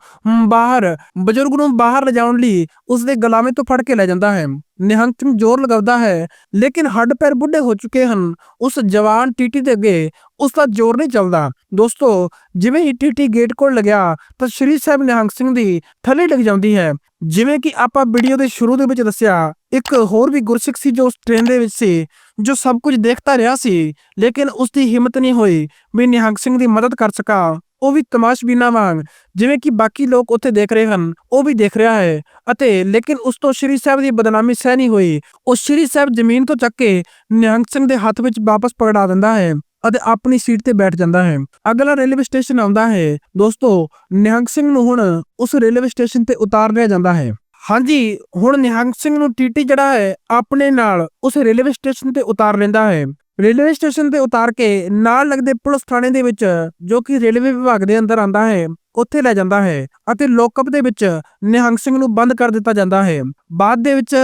ਬਾਹਰ, ਬਜ਼ੁਰਗ ਨੂੰ ਬਾਹਰ ਲਿਜਾਉਣ ਲਈ ਉਸ ਦੇ ਗੁਲਾਮੇ ਤੋਂ ਫੜ ਕੇ ਲੈ ਜਾਂਦਾ ਹੈ। ਨਿਹੰਗ ਸਿੰਘ ਜ਼ੋਰ ਲਗਾਉਂਦਾ ਹੈ। ਲੇਕਿਨ ਹੱਡ ਪੈਰ ਬੁੱਢੇ ਹੋ ਚੁੱਕੇ ਹਨ। ਉਸ ਜਵਾਨ ਟੀਟੀ ਦੇ ਅੱਗੇ ਉਸ ਦਾ ਜ਼ੋਰ ਨਹੀਂ ਚੱਲਦਾ। ਦੋਸਤੋ, ਜਿਵੇਂ ਹੀ ਟੀਟੀ ਗੇਟ ਕੋਲ ਲੱਗਿਆ, ਤਾਂ ਸ਼੍ਰੀ ਸਾਹਿਬ ਨਿਹੰਗ ਸਿੰਘ ਦੀ ਥੱਲੇ ਲੱਗ ਜਾਂਦੀ ਹੈ। ਜਿਵੇਂ ਕਿ ਆਪਾਂ ਵੀਡੀਓ ਦੇ ਸ਼ੁਰੂ ਦੇ ਵਿੱਚ ਦੱਸਿਆ, ਇੱਕ ਹੋਰ ਵੀ ਗੁਰਸਿੱਖ ਸੀ ਜੋ ਉਸ ਟ੍ਰੇਨ ਦੇ ਵਿੱਚ ਸੀ, ਜੋ ਸਭ ਕੁਝ ਦੇਖਦਾ ਰਿਹਾ ਸੀ, ਲੇਕਿਨ ਉਸ ਦੀ ਹਿੰਮਤ ਨਹੀਂ ਹੋਈ ਵੀ ਨਿਹੰਗ ਸਿੰਘ ਦੀ ਮਦਦ ਕਰ ਸਕਾ। ਉਹ ਵੀ ਤਮਾਸ਼ਬੀਨਾ ਵਾਂਗ, ਜਿਵੇਂ ਕਿ ਬਾਕੀ ਲੋਕ ਉੱਥੇ ਦੇਖ ਰਹੇ ਹਨ, ਉਹ ਵੀ ਦੇਖ ਰਿਹਾ ਹੈ। ਅਤੇ ਲੇਕਿਨ ਉਸ ਤੋਂ ਸ਼੍ਰੀ ਸਾਹਿਬ ਦੀ ਬਦਨਾਮੀ ਸਹਿ ਨਹੀਂ ਹੋਈ। ਉਹ ਸ਼੍ਰੀ ਸਾਹਿਬ ਜ਼ਮੀਨ ਤੋਂ ਚੱਕ ਕੇ ਨਿਹੰਗ ਸਿੰਘ ਦੇ ਹੱਥ ਵਿੱਚ ਵਾਪਸ ਪਕੜਾ ਦਿੰਦਾ ਹੈ। ਅਤੇ ਆਪਣੀ ਸੀਟ ਤੇ ਬੈਠ ਜਾਂਦਾ ਹੈ। ਅਗਲਾ ਰੇਲਵੇ ਸਟੇਸ਼ਨ ਆਉਂਦਾ ਹੈ। ਦੋਸਤੋ, ਨਿਹੰਗ ਸਿੰਘ ਨੂੰ ਹੁਣ ਉਸ ਰੇਲਵੇ ਸਟੇਸ਼ਨ ਤੇ ਉਤਾਰ ਲਿਆ ਜਾਂਦਾ ਹੈ। ਹਾਂਜੀ, ਹੁਣ ਨਿਹੰਗ ਸਿੰਘ ਨੂੰ ਟੀਟੀ ਜਿਹੜਾ ਹੈ, ਆਪਣੇ ਨਾਲ ਉਸ ਰੇਲਵੇ ਸਟੇਸ਼ਨ ਤੇ ਉਤਾਰ ਲੈਂਦਾ ਹੈ। ਰੇਲਵੇ ਸਟੇਸ਼ਨ ਤੇ ਉਤਾਰ ਕੇ ਨਾਲ ਲੱਗਦੇ ਪੁਲਿਸ ਥਾਣੇ ਦੇ ਵਿੱਚ, ਜੋ ਕਿ ਰੇਲਵੇ ਵਿਭਾਗ ਦੇ ਅੰਦਰ ਆਂਦਾ ਹੈ ਉੱਥੇ ਲੈ ਜਾਂਦਾ ਹੈ ਅਤੇ ਲੋਕਅਪ ਦੇ ਵਿੱਚ ਨਿਹੰਗ ਸਿੰਘ ਨੂੰ ਬੰਦ ਕਰ ਦਿੱਤਾ ਜਾਂਦਾ ਹੈ। ਬਾਅਦ ਦੇ ਵਿੱਚ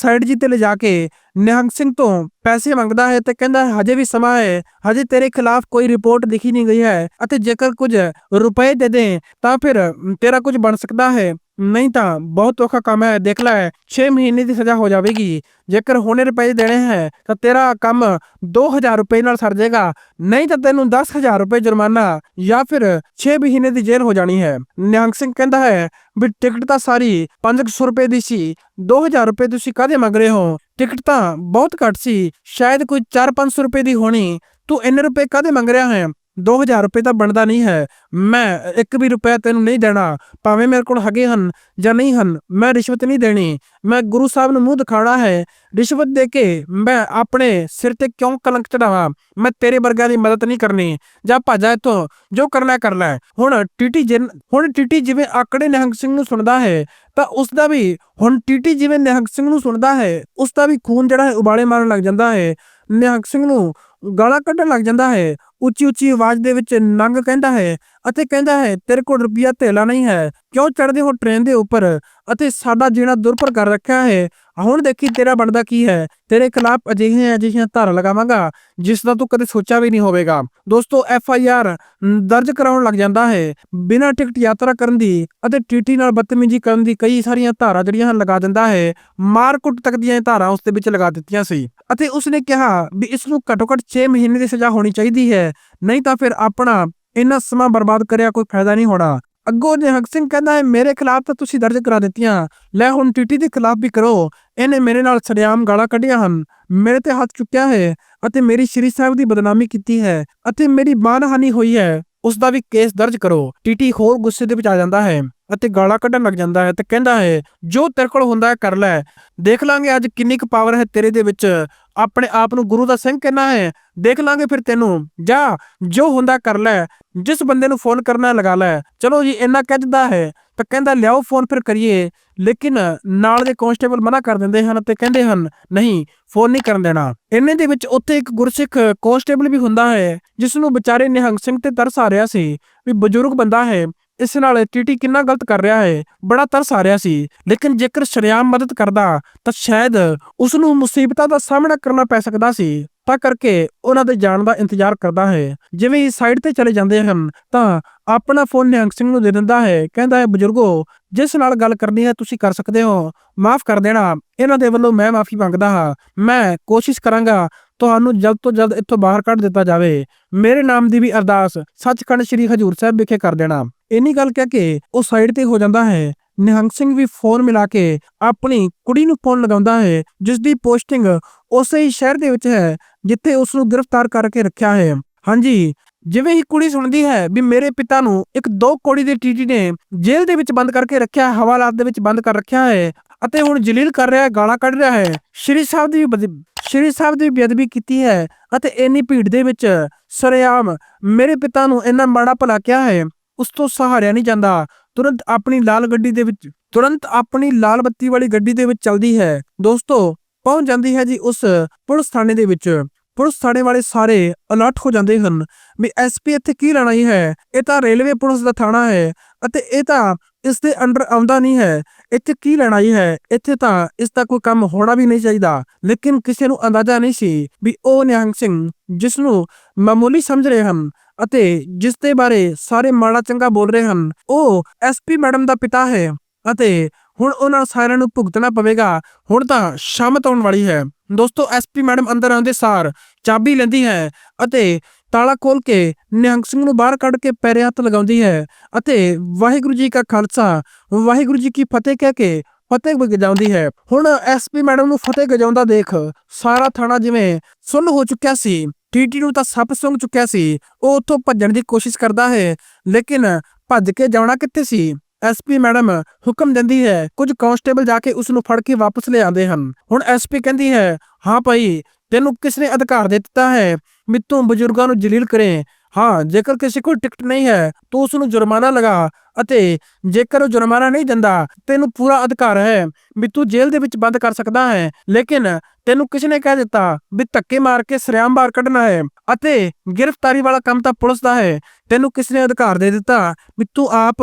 ਸਾਈਡ ਜੀ ਤੇ ਲਿਜਾ ਕੇ ਨਿਹੰਗ ਸਿੰਘ ਤੋਂ ਪੈਸੇ ਮੰਗਦਾ ਹੈ ਤੇ ਕਹਿੰਦਾ ਹੈ, ਹਜੇ ਵੀ ਸਮਾਂ ਹੈ ਹਜੇ ਤੇਰੇ ਖਿਲਾਫ ਕੋਈ ਰਿਪੋਰਟ ਲਿਖੀ ਨਹੀਂ ਗਈ ਹੈ ਅਤੇ ਜੇਕਰ ਕੁਝ ਰੁਪਏ ਦੇ ਦੇ ਤਾਂ ਫਿਰ ਤੇਰਾ ਕੁਝ ਬਣ ਸਕਦਾ ਹੈ। ਨਹੀਂ ਤਾਂ ਬਹੁਤ ਔਖਾ ਕੰਮ ਹੈ। ਦੇਖ ਲੈ 6 ਮਹੀਨੇ ਦੀ ਸਜ਼ਾ ਹੋ ਜਾਵੇਗੀ। ਜੇਕਰ ਹੁਣੇ ਰੁਪਏ ਦੇਣੇ ਹੈ, ਤਾਂ ਤੇਰਾ ਕੰਮ 2000 ਰੁਪਏ ਨਾਲ ਸਰ ਜਾਏਗਾ। ਨਹੀਂ ਤਾਂ ਤੈਨੂੰ 10000 ਰੁਪਏ ਜੁਰਮਾਨਾ ਜਾਂ ਫਿਰ 6 ਮਹੀਨੇ ਦੀ ਜੇਲ੍ਹ ਹੋ ਜਾਣੀ ਹੈ। ਨਿਹੰਗ ਸਿੰਘ ਕਹਿੰਦਾ ਹੈ ਵੀ ਟਿਕਟ ਤਾਂ ਸਾਰੀ 500 ਰੁਪਏ ਦੀ ਸੀ। 2000 ਰੁਪਏ ਤੁਸੀਂ ਕਾਹਦੇ ਮੰਗ ਰਹੇ ਹੋ? ਟਿਕਟ ਤਾਂ ਬਹੁਤ ਘੱਟ ਸੀ। ਸ਼ਾਇਦ ਕੋਈ 4-500 ਰੁਪਏ ਦੀ ਹੋਣੀ। ਤੂੰ ਇੰਨੇ ਰੁਪਏ ਕਾਹਦੇ ਮੰਗ ਰਿਹਾ ਹੈ? 2000 ਰੁਪਏ ਤਾਂ ਬਣਦਾ ਨਹੀਂ ਹੈ। ਮੈਂ ਇੱਕ ਵੀ ਰੁਪਇਆ ਤੈਨੂੰ ਨਹੀਂ ਦੇਣਾ, ਭਾਵੇਂ ਮੇਰੇ ਕੋਲ ਹੈਗੇ ਹਨ ਜਾਂ ਨਹੀਂ ਹਨ, ਮੈਂ ਰਿਸ਼ਵਤ ਨਹੀਂ ਦੇਣੀ। ਮੈਂ ਗੁਰੂ ਸਾਹਿਬ ਨੂੰ ਮੂੰਹ ਦਿਖਾਉਣਾ ਹੈ। ਰਿਸ਼ਵਤ ਦੇ ਕੇ ਮੈਂ ਆਪਣੇ ਸਿਰ ਤੇ ਕਿਉਂ ਕਲੰਕ ਚੜਾਵਾਂ? ਮੈਂ ਤੇਰੇ ਵਰਗਿਆਂ ਦੀ ਮਦਦ ਨਹੀਂ ਕਰਨੀ। ਜਾਂ ਭਾਜਾ ਇੱਥੋਂ, ਜੋ ਕਰਨਾ ਹੈ ਕਰ ਲੈ। ਹੁਣ ਟੀਟੀ ਜਿਨ, ਹੁਣ ਟੀਟੀ ਜਿਵੇਂ ਆਕੜੇ ਨਿਹੰਗ ਸਿੰਘ ਨੂੰ ਸੁਣਦਾ ਹੈ, ਤਾਂ ਉਸ ਦਾ ਵੀ ਹੁਣ ਟੀਟੀ ਜਿਵੇਂ ਨਿਹੰਗ ਸਿੰਘ ਨੂੰ ਸੁਣਦਾ ਹੈ ਉਸ ਦਾ ਵੀ ਖੂਨ ਜਿਹੜਾ ਹੈ ਉਬਾਲੇ ਮਾਰਨ ਲੱਗ ਜਾਂਦਾ ਹੈ। ਨਿਹੰਗ ਸਿੰਘ ਨੂੰ ਗਾਲਾਂ ਕੱਢਣ ਲੱਗ ਜਾਂਦਾ ਹੈ। ਉੱਚੀ ਉੱਚੀ ਆਵਾਜ਼ ਦੇ ਵਿੱਚ ਨੰਗ ਕਹਿੰਦਾ ਹੈ ਅਤੇ ਕਹਿੰਦਾ ਹੈ, ਤੇਰੇ ਕੋਲ ਰੁਪਿਆ ਥੇਲਾ ਨਹੀਂ ਹੈ। ਕਿਉਂ ਚੜਦੇ ਹੋ ਟ੍ਰੇਨ ਦੇ ਉੱਪਰ? ਅਤੇ ਸਾਡਾ ਜੀਣਾ ਦੁਰਪਰ ਕਰ ਰੱਖਿਆ ਹੈ। ਹੁਣ ਦੇਖੀ ਤੇਰਾ ਬਣਦਾ ਕੀ ਹੈ। ਤੇਰੇ ਖਿਲਾਫ ਅਜਿਹੀਆਂ ਅਜਿਹੀਆਂ ਧਾਰਾ ਲਗਾਵਾਂਗਾ, ਜਿਸ ਦਾ ਤੂੰ ਕਦੇ ਸੋਚਿਆ ਵੀ ਨਹੀਂ ਹੋਵੇਗਾ। ਦੋਸਤੋ, ਐਫ ਆਈ ਆਰ ਦਰਜ ਕਰਾਉਣ ਲੱਗ ਜਾਂਦਾ ਹੈ। ਬਿਨਾਂ ਟਿਕਟ ਯਾਤਰਾ ਕਰਨ ਦੀ ਅਤੇ ਟੀਟੀ ਨਾਲ ਬਦਤਮੀਜ਼ੀ ਕਰਨ ਦੀ ਕਈ ਸਾਰੀਆਂ ਧਾਰਾ ਜਿਹੜੀਆਂ ਹਨ ਲਗਾ ਦਿੰਦਾ ਹੈ। ਮਾਰ ਕੁੱਟ ਤੱਕ ਦੀਆਂ ਇਹ ਧਾਰਾ ਉਸ ਦੇ ਵਿੱਚ ਲਗਾ ਦਿੱਤੀਆਂ ਸੀ। ਅਤੇ ਉਸਨੇ ਕਿਹਾ ਵੀ ਇਸ ਨੂੰ ਘੱਟੋ ਘੱਟ 6 ਮਹੀਨੇ ਦੀ ਸਜ਼ਾ ਹੋਣੀ ਚਾਹੀਦੀ ਹੈ। ਨਹੀਂ ਤਾਂ ਫਿਰ ਆਪਣਾ ਇੰਨਾ ਸਮਾਂ ਬਰਬਾਦ ਕਰਿਆ ਕੋਈ ਫਾਇਦਾ ਨਹੀਂ ਹੋਣਾ। ਅੱਗੋਂ ਨਿਹੰਗ ਸਿੰਘ ਕਹਿੰਦਾ ਹੈ, ਮੇਰੇ ਖਿਲਾਫ ਤਾਂ ਤੁਸੀਂ ਦਰਜ ਕਰਾ ਦਿੱਤੀਆਂ। ਲੈ ਹੁਣ ਟੀਟੀ ਦੇ ਖਿਲਾਫ ਵੀ ਕਰੋ। ਇਹਨੇ ਮੇਰੇ ਨਾਲ ਸੜਿਆਮ ਗਾਲਾਂ ਕੱਢੀਆਂ ਹਨ। ਮੇਰੇ ਤੇ ਹੱਥ ਚੁੱਕਿਆ ਹੈ ਅਤੇ ਮੇਰੀ ਸ਼੍ਰੀ ਸਾਹਿਬ ਦੀ ਬਦਨਾਮੀ ਕੀਤੀ ਹੈ ਅਤੇ ਮੇਰੀ ਮਾਨਹਾਨੀ ਹੋਈ ਹੈ। ਉਸ ਦਾ ਵੀ ਕੇਸ ਦਰਜ ਕਰੋ। ਟੀਟੀ ਹੋਰ ਗੁੱਸੇ ਦੇ ਵਿੱਚ ਆ ਜਾਂਦਾ ਹੈ ਅਤੇ ਗਾਲਾਂ ਕੱਢਣ ਲੱਗ ਜਾਂਦਾ ਹੈ ਤੇ ਕਹਿੰਦਾ ਹੈ, ਜੋ ਤੇਰੇ ਕੋਲ ਹੁੰਦਾ ਹੈ, ਕਰ ਲੈ। ਦੇਖ ਲਾਂਗੇ ਅੱਜ ਕਿੰਨੀ ਕੁ ਪਾਵਰ ਹੈ ਤੇਰੇ ਦੇ ਵਿੱਚ। ਆਪਣੇ ਆਪ ਨੂੰ ਗੁਰੂ ਦਾ ਸਿੰਘ ਕਹਿਣਾ ਹੈ। ਦੇਖ ਲਾਂਗੇ ਫਿਰ ਤੈਨੂੰ। ਜਾ, ਜੋ ਹੁੰਦਾ ਕਰ ਲੈ। ਜਿਸ ਬੰਦੇ ਨੂੰ ਫੋਨ ਕਰਨਾ ਲਗਾ ਲੈ। ਚਲੋ ਜੀ, ਇੰਨਾ ਕਹਿ ਕਹਿਦਾ ਹੈ। ਤਾਂ ਕਹਿੰਦਾ, ਲਿਆਓ ਫੋਨ ਫਿਰ ਕਰੀਏ। ਲੇਕਿਨ ਨਾਲ ਦੇ ਕਾਂਸਟੇਬਲ ਮਨਾ ਕਰ ਦਿੰਦੇ ਹਨ ਤੇ ਕਹਿੰਦੇ ਹਨ, ਨਹੀਂ, ਫੋਨ ਨਹੀਂ ਕਰਨ ਦੇਣਾ। ਇੰਨੇ ਦੇ ਵਿੱਚ ਉੱਥੇ ਇੱਕ ਗੁਰਸਿੱਖ ਕਾਂਸਟੇਬਲ ਵੀ ਹੁੰਦਾ ਹੈ ਜਿਸ ਨੂੰ ਵਿਚਾਰੇ ਨਿਹੰਗ ਸਿੰਘ ਤੇ ਤਰਸ ਆ ਰਿਹਾ ਸੀ ਵੀ ਬਜ਼ੁਰਗ ਬੰਦਾ ਹੈ। ਇਸ ਨਾਲ ਟੀਟੀ ਕਿੰਨਾ ਗਲਤ ਕਰ ਰਿਹਾ ਹੈ? ਬੜਾ ਤਰਸ ਆ ਰਿਹਾ ਸੀ। ਲੇਕਿਨ ਜੇਕਰ ਸ਼ਰਿਆਮ ਮਦਦ ਕਰਦਾ, ਤਾਂ ਸ਼ਾਇਦ ਉਸ ਨੂੰ ਮੁਸੀਬਤਾਂ ਦਾ ਸਾਹਮਣਾ ਕਰਨਾ ਪੈ ਸਕਦਾ ਸੀ। ਤਾਂ ਕਰਕੇ ਉਹਨਾਂ ਦੇ ਜਾਣ ਦਾ ਇੰਤਜ਼ਾਰ ਕਰਦਾ ਹੈ। ਜਿਵੇਂ ਹੀ ਸਾਈਡ ਤੇ ਚਲੇ ਜਾਂਦੇ ਹਨ, ਤਾਂ ਆਪਣਾ ਫੋਨ ਨਿਹੰਗ ਸਿੰਘ ਨੂੰ ਦੇ ਦਿੰਦਾ ਹੈ। ਕਹਿੰਦਾ ਹੈ, ਬਜ਼ੁਰਗੋ, ਜਿਸ ਨਾਲ ਗੱਲ ਕਰਨੀ ਹੈ, ਤੁਸੀਂ ਕਰ ਸਕਦੇ ਹੋ। ਮਾਫ ਕਰ ਦੇਣਾ। ਇਹਨਾਂ ਦੇ ਵੱਲੋਂ ਮੈਂ ਮਾਫੀ ਮੰਗਦਾ ਹਾਂ। ਮੈਂ ਕੋਸ਼ਿਸ਼ ਕਰਾਂਗਾ ਤੁਹਾਨੂੰ ਜਲਦ ਤੋਂ ਜਲਦ ਇੱਥੋਂ ਬਾਹਰ ਕੱਢ ਦਿੱਤਾ ਜਾਵੇ। ਮੇਰੇ ਨਾਮ ਦੀ ਵੀ ਅਰਦਾਸ ਸੱਚਖੰਡ ਸ੍ਰੀ ਹਜੂਰ ਸਾਹਿਬ ਵਿਖੇ ਕਰ ਦੇਣਾ। ਇੰਨੀ ਗੱਲ ਕਹਿ ਕੇ ਉਹ ਸਾਈਡ ਤੇ ਹੋ ਜਾਂਦਾ ਹੈ। ਨਿਹੰਗ ਸਿੰਘ ਵੀ ਫੋਨ ਮਿਲਾ ਕੇ ਆਪਣੀ ਕੁੜੀ ਨੂੰ ਫੋਨ ਲਗਾਉਂਦਾ ਹੈ ਜਿਸ ਦੀ ਪੋਸਟਿੰਗ ਉਸੇ ਹੀ ਸ਼ਹਿਰ ਦੇ ਵਿੱਚ ਹੈ, ਜਿੱਥੇ ਉਸ ਨੂੰ ਗ੍ਰਿਫਤਾਰ ਕਰਕੇ ਰੱਖਿਆ ਹੈ। ਹਾਂਜੀ, ਜਿਵੇਂ ਹੀ ਕੁੜੀ ਸੁਣਦੀ ਹੈ ਵੀ ਮੇਰੇ ਪਿਤਾ ਨੂੰ ਇੱਕ ਦੋ ਕੋੜੀ ਦੇ ਟੀਟੀ ਨੇ ਜੇਲ੍ਹ ਦੇ ਵਿੱਚ ਬੰਦ ਕਰਕੇ ਰੱਖਿਆ ਹੈ ਹਵਾਲਾਤ ਦੇ ਵਿੱਚ ਬੰਦ ਕਰ ਰੱਖਿਆ ਹੈ ਅਤੇ ਹੁਣ ਜਲੀਲ ਕਰ ਰਿਹਾ ਹੈ, ਗਾਲਾਂ ਕੱਢ ਰਿਹਾ ਹੈ, ਸ਼੍ਰੀ ਸਾਹਿਬ ਦੀ ਵੀ ਬਦ- ਸ਼੍ਰੀ ਸਾਹਿਬ ਦੀ ਵੀ ਬੇਅਦਬੀ ਕੀਤੀ ਹੈ ਅਤੇ ਇੰਨੀ ਭੀੜ ਦੇ ਵਿੱਚ ਸਰੇਆਮ ਮੇਰੇ ਪਿਤਾ ਨੂੰ ਇੰਨਾ ਮਾੜਾ ਭਲਾ ਕਿਹਾ ਹੈ ਉਸ ਤੋਂ ਸਹਾਰਿਆ ਨਹੀਂ ਜਾਂਦਾ। ਤੁਰੰਤ ਆਪਣੀ ਲਾਲ ਗੱਡੀ ਦੇ ਵਿੱਚ, ਤੁਰੰਤ ਆਪਣੀ ਲਾਲ ਬੱਤੀ ਵਾਲੀ ਗੱਡੀ ਦੇ ਵਿੱਚ ਚਲਦੀ ਹੈ। ਦੋਸਤੋ, ਪਹੁੰਚ ਜਾਂਦੀ ਹੈ ਜੀ ਉਸ ਪੁਲਿਸ ਥਾਣੇ ਦੇ ਵਿੱਚ। ਪੁਲਿਸ ਥਾਣੇ ਵਾਲੇ ਸਾਰੇ ਅਲਰਟ ਹੋ ਜਾਂਦੇ ਹਨ ਵੀ ਐਸਪੀ ਇੱਥੇ ਕੀ ਲੈਣਾ ਹੀ ਹੈ। ਇਹ ਤਾਂ ਰੇਲਵੇ ਪੁਲਿਸ ਦਾ ਥਾਣਾ ਹੈ ਅਤੇ ਇਹ ਤਾਂ ਇਸ ਦੇ ਅੰਡਰ ਆਉਂਦਾ ਨਹੀਂ ਹੈ। ਇੱਥੇ ਕੀ ਲੈਣਾ ਹੀ ਹੈ? ਇੱਥੇ ਤਾਂ ਇਸ ਦਾ ਕੋਈ ਕੰਮ ਹੋਣਾ ਵੀ ਨਹੀਂ ਚਾਹੀਦਾ। ਲੇਕਿਨ ਕਿਸੇ ਨੂੰ ਅੰਦਾਜ਼ਾ ਨਹੀਂ ਸੀ ਵੀ ਉਹ ਨਿਹੰਗ ਸਿੰਘ, ਜਿਸ ਨੂੰ ਮਾਮੂਲੀ ਸਮਝ ਰਹੇ ਹਨ ਅਤੇ ਜਿਸ ਦੇ ਬਾਰੇ ਸਾਰੇ ਮਾੜਾ ਚੰਗਾ ਬੋਲ ਰਹੇ ਹਨ, ਉਹ ਐਸਪੀ ਮੈਡਮ ਦਾ ਪਿਤਾ ਹੈ ਅਤੇ ਹੁਣ ਉਹਨਾਂ ਸਾਰਿਆਂ ਨੂੰ ਭੁਗਤਣਾ ਪਵੇਗਾ। ਹੁਣ ਤਾਂ ਸ਼ਾਮਤ ਆਉਣ ਵਾਲੀ ਹੈ। ਦੋਸਤੋ ਐਸਪੀ ਮੈਡਮ ਅੰਦਰ ਆਉਂਦੇ ਸਾਰ ਚਾਬੀ ਲੈਂਦੀ ਹੈ ਅਤੇ ਤਾਲਾ ਖੋਲ ਕੇ ਨਿਹੰਗ ਸਿੰਘ ਨੂੰ ਬਾਹਰ ਕੱਢ ਕੇ ਪੈਰੇ ਹੱਥ ਲਗਾਉਂਦੀ ਹੈ ਅਤੇ ਵਾਹਿਗੁਰੂ ਜੀ ਕਾ ਖਾਲਸਾ, ਵਾਹਿਗੁਰੂ ਜੀ ਕੀ ਫਤਿਹ ਕਹਿ ਕੇ ਫਤਿਹ ਗਜਾਉਂਦੀ ਹੈ। ਹੁਣ ਐਸਪੀ ਮੈਡਮ ਨੂੰ ਫਤਿਹ ਗਜਾਉਂਦਾ ਦੇਖ ਸਾਰਾ ਥਾਣਾ ਜਿਵੇਂ ਸੁੰਨ ਹੋ ਚੁੱਕਿਆ ਸੀ। ਟੀਟੀ ਨੂੰ ਤਾਂ ਸੱਪ ਸੁੰਘ ਚੁੱਕਿਆ ਸੀ। ਉਹ ਉੱਥੋਂ ਭੱਜਣ ਦੀ ਕੋਸ਼ਿਸ਼ ਕਰਦਾ ਹੈ, ਲੇਕਿਨ ਭੱਜ ਕੇ ਜਾਣਾ ਕਿੱਥੇ ਸੀ? ਐਸਪੀ ਮੈਡਮ, ਹੁਕਮ ਦਿੰਦੀ ਹੈ, ਕੁਝ ਕਾਂਸਟੇਬਲ ਜਾ ਕੇ ਉਸ ਨੂੰ ਫੜ ਕੇ ਵਾਪਸ ਲੈ ਆਉਂਦੇ ਹਨ। ਹੁਣ ਐਸਪੀ ਕਹਿੰਦੀ ਹੈ, ਹਾਂ ਭਾਈ, ਤੈਨੂੰ ਕਿਸ ਨੇ ਅਧਿਕਾਰ ਦੇ ਦਿੱਤਾ ਹੈ? ਵੀ ਬਜ਼ੁਰਗਾਂ ਨੂੰ ਜਲੀਲ ਕਰੇ ਹਾਂ, ਜੇਕਰ ਕਿਸੇ ਕੋਲ ਟਿਕਟ ਨਹੀਂ ਹੈ, ਤੂੰ ਉਸ ਨੂੰ ਜੁਰਮਾਨਾ ਲਗਾ ਅਤੇ ਜੇਕਰ ਉਹ ਜੁਰਮਾਨਾ ਨਹੀਂ ਦਿੰਦਾ, ਤੈਨੂੰ ਪੂਰਾ ਅਧਿਕਾਰ ਹੈ ਵੀ ਤੂੰ ਜੇਲ੍ਹ ਦੇ ਵਿੱਚ ਬੰਦ ਕਰ ਸਕਦਾ ਹੈ। ਲੇਕਿਨ ਤੈਨੂੰ ਕਿਸ ਨੇ ਕਹਿ ਦਿੱਤਾ ਵੀ ਧੱਕੇ ਮਾਰ ਕੇ ਸਰਿਆਮ ਬਾਹਰ ਕੱਢਣਾ ਹੈ ਅਤੇ ਗ੍ਰਿਫਤਾਰੀ ਵਾਲਾ ਕੰਮ ਤਾਂ ਪੁਲਿਸ ਦਾ ਹੈ। ਤੈਨੂੰ ਕਿਸ ਨੇ ਅਧਿਕਾਰ ਦੇ ਦਿੱਤਾ ਵੀ ਤੂੰ ਆਪ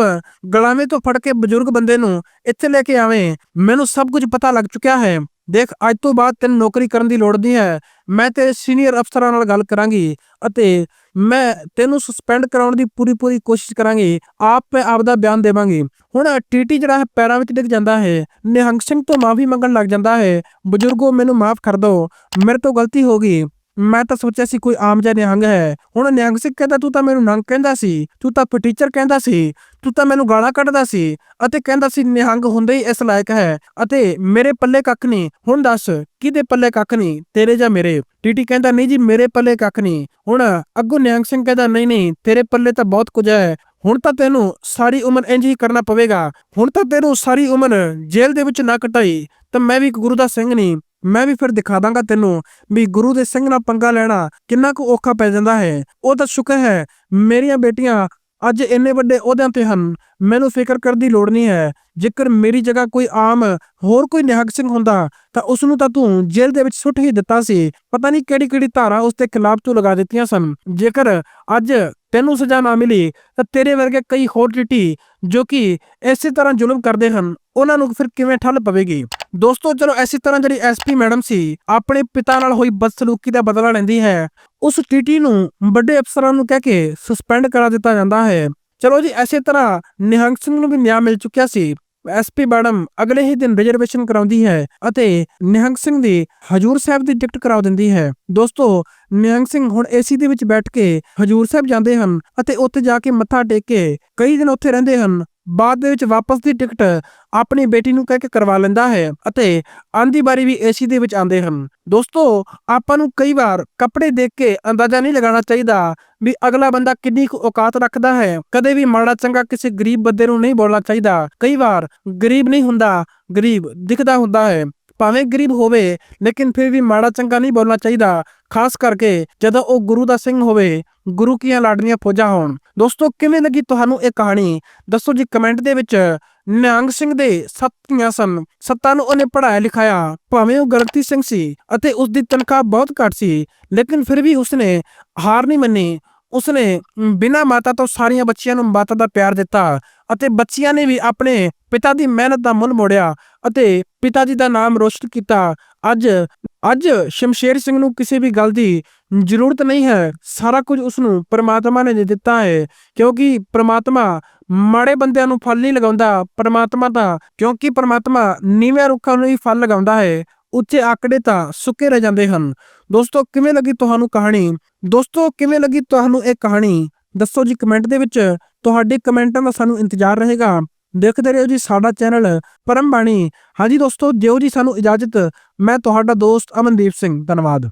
ਗਲਾਵੇਂ ਤੋਂ ਫੜ ਕੇ ਬਜ਼ੁਰਗ ਬੰਦੇ ਨੂੰ ਇੱਥੇ ਲੈ ਕੇ ਆਵੇਂ। ਮੈਨੂੰ ਸਭ ਕੁਝ ਪਤਾ ਲੱਗ ਚੁੱਕਿਆ ਹੈ। ਦੇਖ, ਅੱਜ ਤੋਂ ਬਾਅਦ ਤੈਨੂੰ ਨੌਕਰੀ ਕਰਨ ਦੀ ਲੋੜ ਨਹੀਂ ਹੈ। ਮੈਂ ਤੇਰੇ ਸੀਨੀਅਰ ਅਫਸਰਾਂ ਨਾਲ ਗੱਲ ਕਰਾਂਗੀ ਅਤੇ ਮੈਂ ਤੈਨੂੰ ਸਸਪੈਂਡ ਕਰਾਉਣ ਦੀ ਪੂਰੀ ਪੂਰੀ ਕੋਸ਼ਿਸ਼ ਕਰਾਂਗੀ। ਆਪ ਮੈਂ ਆਪਦਾ ਬਿਆਨ ਦੇਵਾਂਗੀ। ਹੁਣ ਟੀਟੀ ਜਿਹੜਾ ਹੈ ਪੈਰਾਂ ਵਿੱਚ ਡਿੱਗ ਜਾਂਦਾ ਹੈ। ਨਿਹੰਗ ਸਿੰਘ ਤੋਂ ਮਾਫੀ ਮੰਗਣ ਲੱਗ ਜਾਂਦਾ ਹੈ। ਬਜ਼ੁਰਗੋ, ਮੈਨੂੰ ਮਾਫ ਕਰ ਦਿਓ। ਮੇਰੇ ਤੋਂ ਗਲਤੀ ਹੋ ਗਈ। ਮੈਂ ਤਾਂ ਸੋਚਿਆ ਸੀ ਕੋਈ ਆਮ ਜਿਹਾ ਨਿਹੰਗ ਹੈ। ਹੁਣ ਨਿਹੰਗ ਸਿੰਘ ਕਹਿੰਦਾ, ਤੂੰ ਤਾਂ ਮੈਨੂੰ ਨੰਗ ਕਹਿੰਦਾ ਸੀ। ਤੂੰ ਤਾਂ ਟੀਚਰ ਕਹਿੰਦਾ ਸੀ। ਤੂੰ ਤਾਂ ਮੈਨੂੰ ਗਾਲਾਂ ਕੱਢਦਾ ਸੀ। ਅਤੇ ਕਹਿੰਦਾ ਸੀ, ਨਿਹੰਗ ਹੁੰਦੇ ਹੀ ਇਸ ਲਾਇਕ ਹੈ। ਅਤੇ ਮੇਰੇ ਪੱਲੇ ਕੱਖ ਨਹੀਂ। ਹੁਣ ਦੱਸ, ਕਿਹਦੇ ਪੱਲੇ ਕੱਖ ਨਹੀਂ? ਤੇਰੇ ਜਾਂ ਮੇਰੇ? ਟੀਟੀ ਕਹਿੰਦਾ, ਨਹੀਂ ਜੀ, ਮੇਰੇ ਪੱਲੇ ਕੱਖ ਨਹੀਂ। ਹੁਣ ਅੱਗੋਂ ਨਿਹੰਗ ਸਿੰਘ ਕਹਿੰਦਾ, ਨਹੀਂ ਨਹੀਂ, ਤੇਰੇ ਪੱਲੇ ਤਾਂ ਬਹੁਤ ਕੁਝ ਹੈ। ਹੁਣ ਤਾਂ ਤੈਨੂੰ ਸਾਰੀ ਉਮਰ ਇੰਜ ਹੀ ਕਰਨਾ ਪਵੇਗਾ। ਹੁਣ ਤਾਂ ਤੈਨੂੰ ਸਾਰੀ ਉਮਰ ਜੇਲ੍ਹ ਦੇ ਵਿੱਚ ਨਾ ਕਟਾਈ। ਤਾਂ ਮੈਂ ਵੀ ਇੱਕ ਗੁਰੂ ਦਾ ਸਿੰਘ ਨਹੀਂ। ਮੈਂ ਵੀ ਫਿਰ ਦਿਖਾ ਦਾਂਗਾ ਤੈਨੂੰ ਵੀ ਗੁਰੂ ਦੇ ਸਿੰਘ ਨਾਲ ਪੰਗਾ ਲੈਣਾ ਕਿੰਨਾ ਕੁ ਔਖਾ ਪੈ ਜਾਂਦਾ ਹੈ। ਉਹ ਤਾਂ ਸ਼ੁਕਰ ਹੈ, ਮੇਰੀਆਂ ਬੇਟੀਆਂ ਅੱਜ ਇੰਨੇ ਵੱਡੇ ਅਹੁਦਿਆਂ ਤੇ ਹਨ। ਮੈਨੂੰ ਫਿਕਰ ਕਰਨ ਦੀ ਲੋੜ ਨਹੀਂ ਹੈ। ਜੇਕਰ ਮੇਰੀ ਜਗ੍ਹਾ ਕੋਈ ਆਮ ਹੋਰ ਕੋਈ ਨਿਹੰਗ ਸਿੰਘ ਹੁੰਦਾ ਤਾਂ ਉਸ ਨੂੰ ਤਾਂ ਤੂੰ ਜੇਲ੍ਹ ਦੇ ਵਿੱਚ ਸੁੱਟ ਹੀ ਦਿੱਤਾ ਸੀ। ਪਤਾ ਨਹੀਂ ਕਿਹੜੀ ਕਿਹੜੀ ਧਾਰਾ ਉਸ ਦੇ ਖਿਲਾਫ ਤੂੰ ਲਗਾ ਦਿੱਤੀਆਂ ਸਨ। ਜੇਕਰ ਅੱਜ ਤੈਨੂੰ ਸਜ਼ਾ ਨਾ ਮਿਲੀ ਤਾਂ ਤੇਰੇ ਵਰਗੇ ਕਈ ਹੋਰ ਟਿੱਟੀ ਜੋ ਕਿ ਇਸੇ ਤਰ੍ਹਾਂ ਜ਼ੁਲਮ ਕਰਦੇ ਹਨ, ਉਹਨਾਂ ਨੂੰ ਫਿਰ ਕਿਵੇਂ ਠੱਲ ਪਵੇਗੀ? ਦੋਸਤੋ ਚਲੋ ਐਸੀ ਤਰ੍ਹਾਂ ਜਿਹੜੀ ਐਸਪੀ ਮੈਡਮ ਸੀ, ਆਪਣੇ ਪਿਤਾ ਨਾਲ ਹੋਈ ਬਦਸਲੂਕੀ ਦਾ ਬਦਲਾ ਲੈਂਦੀ ਹੈ, ਉਸ ਟੀਟੀ ਨੂੰ ਵੱਡੇ ਅਫਸਰਾਂ ਨੂੰ ਕਹਿ ਕੇ ਸਸਪੈਂਡ ਕਰਾ ਦਿੱਤਾ ਜਾਂਦਾ ਹੈ। ਚਲੋ ਜੀ, ਐਸੇ ਤਰ੍ਹਾਂ ਨਿਹੰਗ ਸਿੰਘ ਨੂੰ ਵੀ ਨਿਆਂ ਮਿਲ ਚੁੱਕਿਆ ਸੀ। ਐਸਪੀ ਮੈਡਮ ਅਗਲੇ ਹੀ ਦਿਨ ਰਿਜ਼ਰਵੇਸ਼ਨ ਕਰਾਉਂਦੀ ਹੈ ਅਤੇ ਨਿਹੰਗ ਸਿੰਘ ਦੀ ਹਜੂਰ ਸਾਹਿਬ ਦੀ ਟਿਕਟ ਕਰਾ ਦਿੰਦੀ ਹੈ। ਦੋਸਤੋ, ਨਿਹੰਗ ਸਿੰਘ ਹੁਣ ਏਸੀ ਦੇ ਵਿੱਚ ਬੈਠ ਕੇ ਹਜੂਰ ਸਾਹਿਬ ਜਾਂਦੇ ਹਨ ਅਤੇ ਉੱਥੇ ਜਾ ਕੇ ਮੱਥਾ ਟੇਕ ਕੇ ਕਈ ਦਿਨ ਉੱਥੇ ਰਹਿੰਦੇ ਹਨ। ਬਾਅਦ ਦੇ ਵਿੱਚ ਵਾਪਸ ਦੀ ਟਿਕਟ ਆਪਣੀ ਬੇਟੀ ਨੂੰ ਕਹਿ ਕੇ ਕਰਵਾ ਲੈਂਦਾ ਹੈ ਅਤੇ ਆਂਦੀ ਬਾਰੀ ਵੀ ਏਸੀ ਦੇ ਵਿੱਚ ਆਉਂਦੇ ਹਨ। ਦੋਸਤੋ, ਆਪਾਂ ਨੂੰ ਕਈ ਵਾਰ ਕੱਪੜੇ ਦੇਖ ਕੇ ਅੰਦਾਜ਼ਾ ਨਹੀਂ ਲਗਾਉਣਾ ਚਾਹੀਦਾ ਵੀ ਅਗਲਾ ਬੰਦਾ ਕਿੰਨੀ ਕੁ ਔਕਾਤ ਰੱਖਦਾ ਹੈ। ਕਦੇ ਵੀ ਮਾੜਾ ਚੰਗਾ ਕਿਸੇ ਗਰੀਬ ਬੰਦੇ ਨੂੰ ਨਹੀਂ ਬੋਲਣਾ ਚਾਹੀਦਾ। ਕਈ ਵਾਰ ਗਰੀਬ ਨਹੀਂ ਹੁੰਦਾ, ਗਰੀਬ ਦਿਖਦਾ ਹੁੰਦਾ ਹੈ। ਭਾਵੇਂ ਗਰੀਬ ਹੋਵੇ, ਲੇਕਿਨ ਫਿਰ ਵੀ ਮਾੜਾ ਚੰਗਾ ਨਹੀਂ ਬੋਲਣਾ ਚਾਹੀਦਾ। ਖਾਸ ਕਰਕੇ ਜਦੋਂ ਉਹ ਗੁਰੂ ਦਾ ਸਿੰਘ ਹੋਵੇ, ਗੁਰੂ ਕੀਆਂ ਲਾਡਲੀਆਂ ਫੌਜਾਂ ਹੋਣ। ਦੋਸਤੋ, ਕਿਵੇਂ ਲੱਗੀ ਤੁਹਾਨੂੰ ਇਹ ਕਹਾਣੀ? ਦੱਸੋ ਜੀ ਕਮੈਂਟ ਦੇ ਵਿੱਚ। ਨਿਹੰਗ ਸਿੰਘ ਦੇ ਸੱਤ ਧੀਆਂ ਸਨ। ਸੱਤਾਂ ਨੂੰ ਉਹਨੇ ਪੜਾਇਆ ਲਿਖਾਇਆ। ਭਾਵੇਂ ਉਹ ਗਰੰਤੀ ਸਿੰਘ ਸੀ ਅਤੇ ਉਸ ਦੀ ਤਨਖਾਹ ਬਹੁਤ ਘੱਟ ਸੀ, ਲੇਕਿਨ ਫਿਰ ਵੀ ਉਸਨੇ ਹਾਰ ਨਹੀਂ ਮੰਨੀ। ਉਸਨੇ ਬਿਨਾਂ ਮਾਤਾ ਤੋਂ ਸਾਰੀਆਂ ਬੱਚੀਆਂ ਨੂੰ ਮਾਤਾ ਦਾ ਪਿਆਰ ਦਿੱਤਾ ਅਤੇ ਬੱਚੀਆਂ ਨੇ ਵੀ ਆਪਣੇ ਪਿਤਾ ਦੀ ਮਿਹਨਤ ਦਾ ਮੁੱਲ ਮੋੜਿਆ ਅਤੇ ਪਿਤਾ ਜੀ ਦਾ ਨਾਮ ਰੋਸ਼ਨ ਕੀਤਾ। ਅੱਜ ਅੱਜ ਸ਼ਮਸ਼ੇਰ ਸਿੰਘ ਨੂੰ ਕਿਸੇ ਵੀ ਗੱਲ ਦੀ ਜ਼ਰੂਰਤ ਨਹੀਂ ਹੈ। ਸਾਰਾ ਕੁਝ ਉਸ ਨੂੰ ਪ੍ਰਮਾਤਮਾ ਨੇ ਦਿੱਤਾ ਹੈ, ਕਿਉਂਕਿ ਪਰਮਾਤਮਾ ਮਾੜੇ ਬੰਦਿਆਂ ਨੂੰ ਫਲ ਨਹੀਂ ਲਗਾਉਂਦਾ। ਪਰਮਾਤਮਾ ਤਾਂ, ਕਿਉਂਕਿ ਪਰਮਾਤਮਾ ਨੀਵੇਂ ਰੁੱਖਾਂ ਨੂੰ ਹੀ ਫਲ ਲਗਾਉਂਦਾ ਹੈ, ਉੱਚੇ ਆਕੜੇ ਤਾਂ ਸੁੱਕੇ ਰਹਿ ਜਾਂਦੇ ਹਨ। ਦੋਸਤੋ, ਕਿਵੇਂ ਲੱਗੀ ਤੁਹਾਨੂੰ ਕਹਾਣੀ? ਦੋਸਤੋ, ਕਿਵੇਂ ਲੱਗੀ ਤੁਹਾਨੂੰ ਇਹ ਕਹਾਣੀ? ਦੱਸੋ ਜੀ ਕਮੈਂਟ ਦੇ ਵਿੱਚ। ਤੁਹਾਡੇ ਕਮੈਂਟਾਂ ਦਾ ਸਾਨੂੰ ਇੰਤਜ਼ਾਰ ਰਹੇਗਾ। ਦੇਖਦੇ ਰਹੋ ਜੀ ਸਾਡਾ ਚੈਨਲ ਪਰਮ ਬਾਣੀ। ਹਾਂਜੀ ਦੋਸਤੋ, ਦਿਓ ਜੀ ਸਾਨੂੰ ਇਜਾਜ਼ਤ। ਮੈਂ ਤੁਹਾਡਾ ਦੋਸਤ ਅਮਨਦੀਪ ਸਿੰਘ। ਧੰਨਵਾਦ।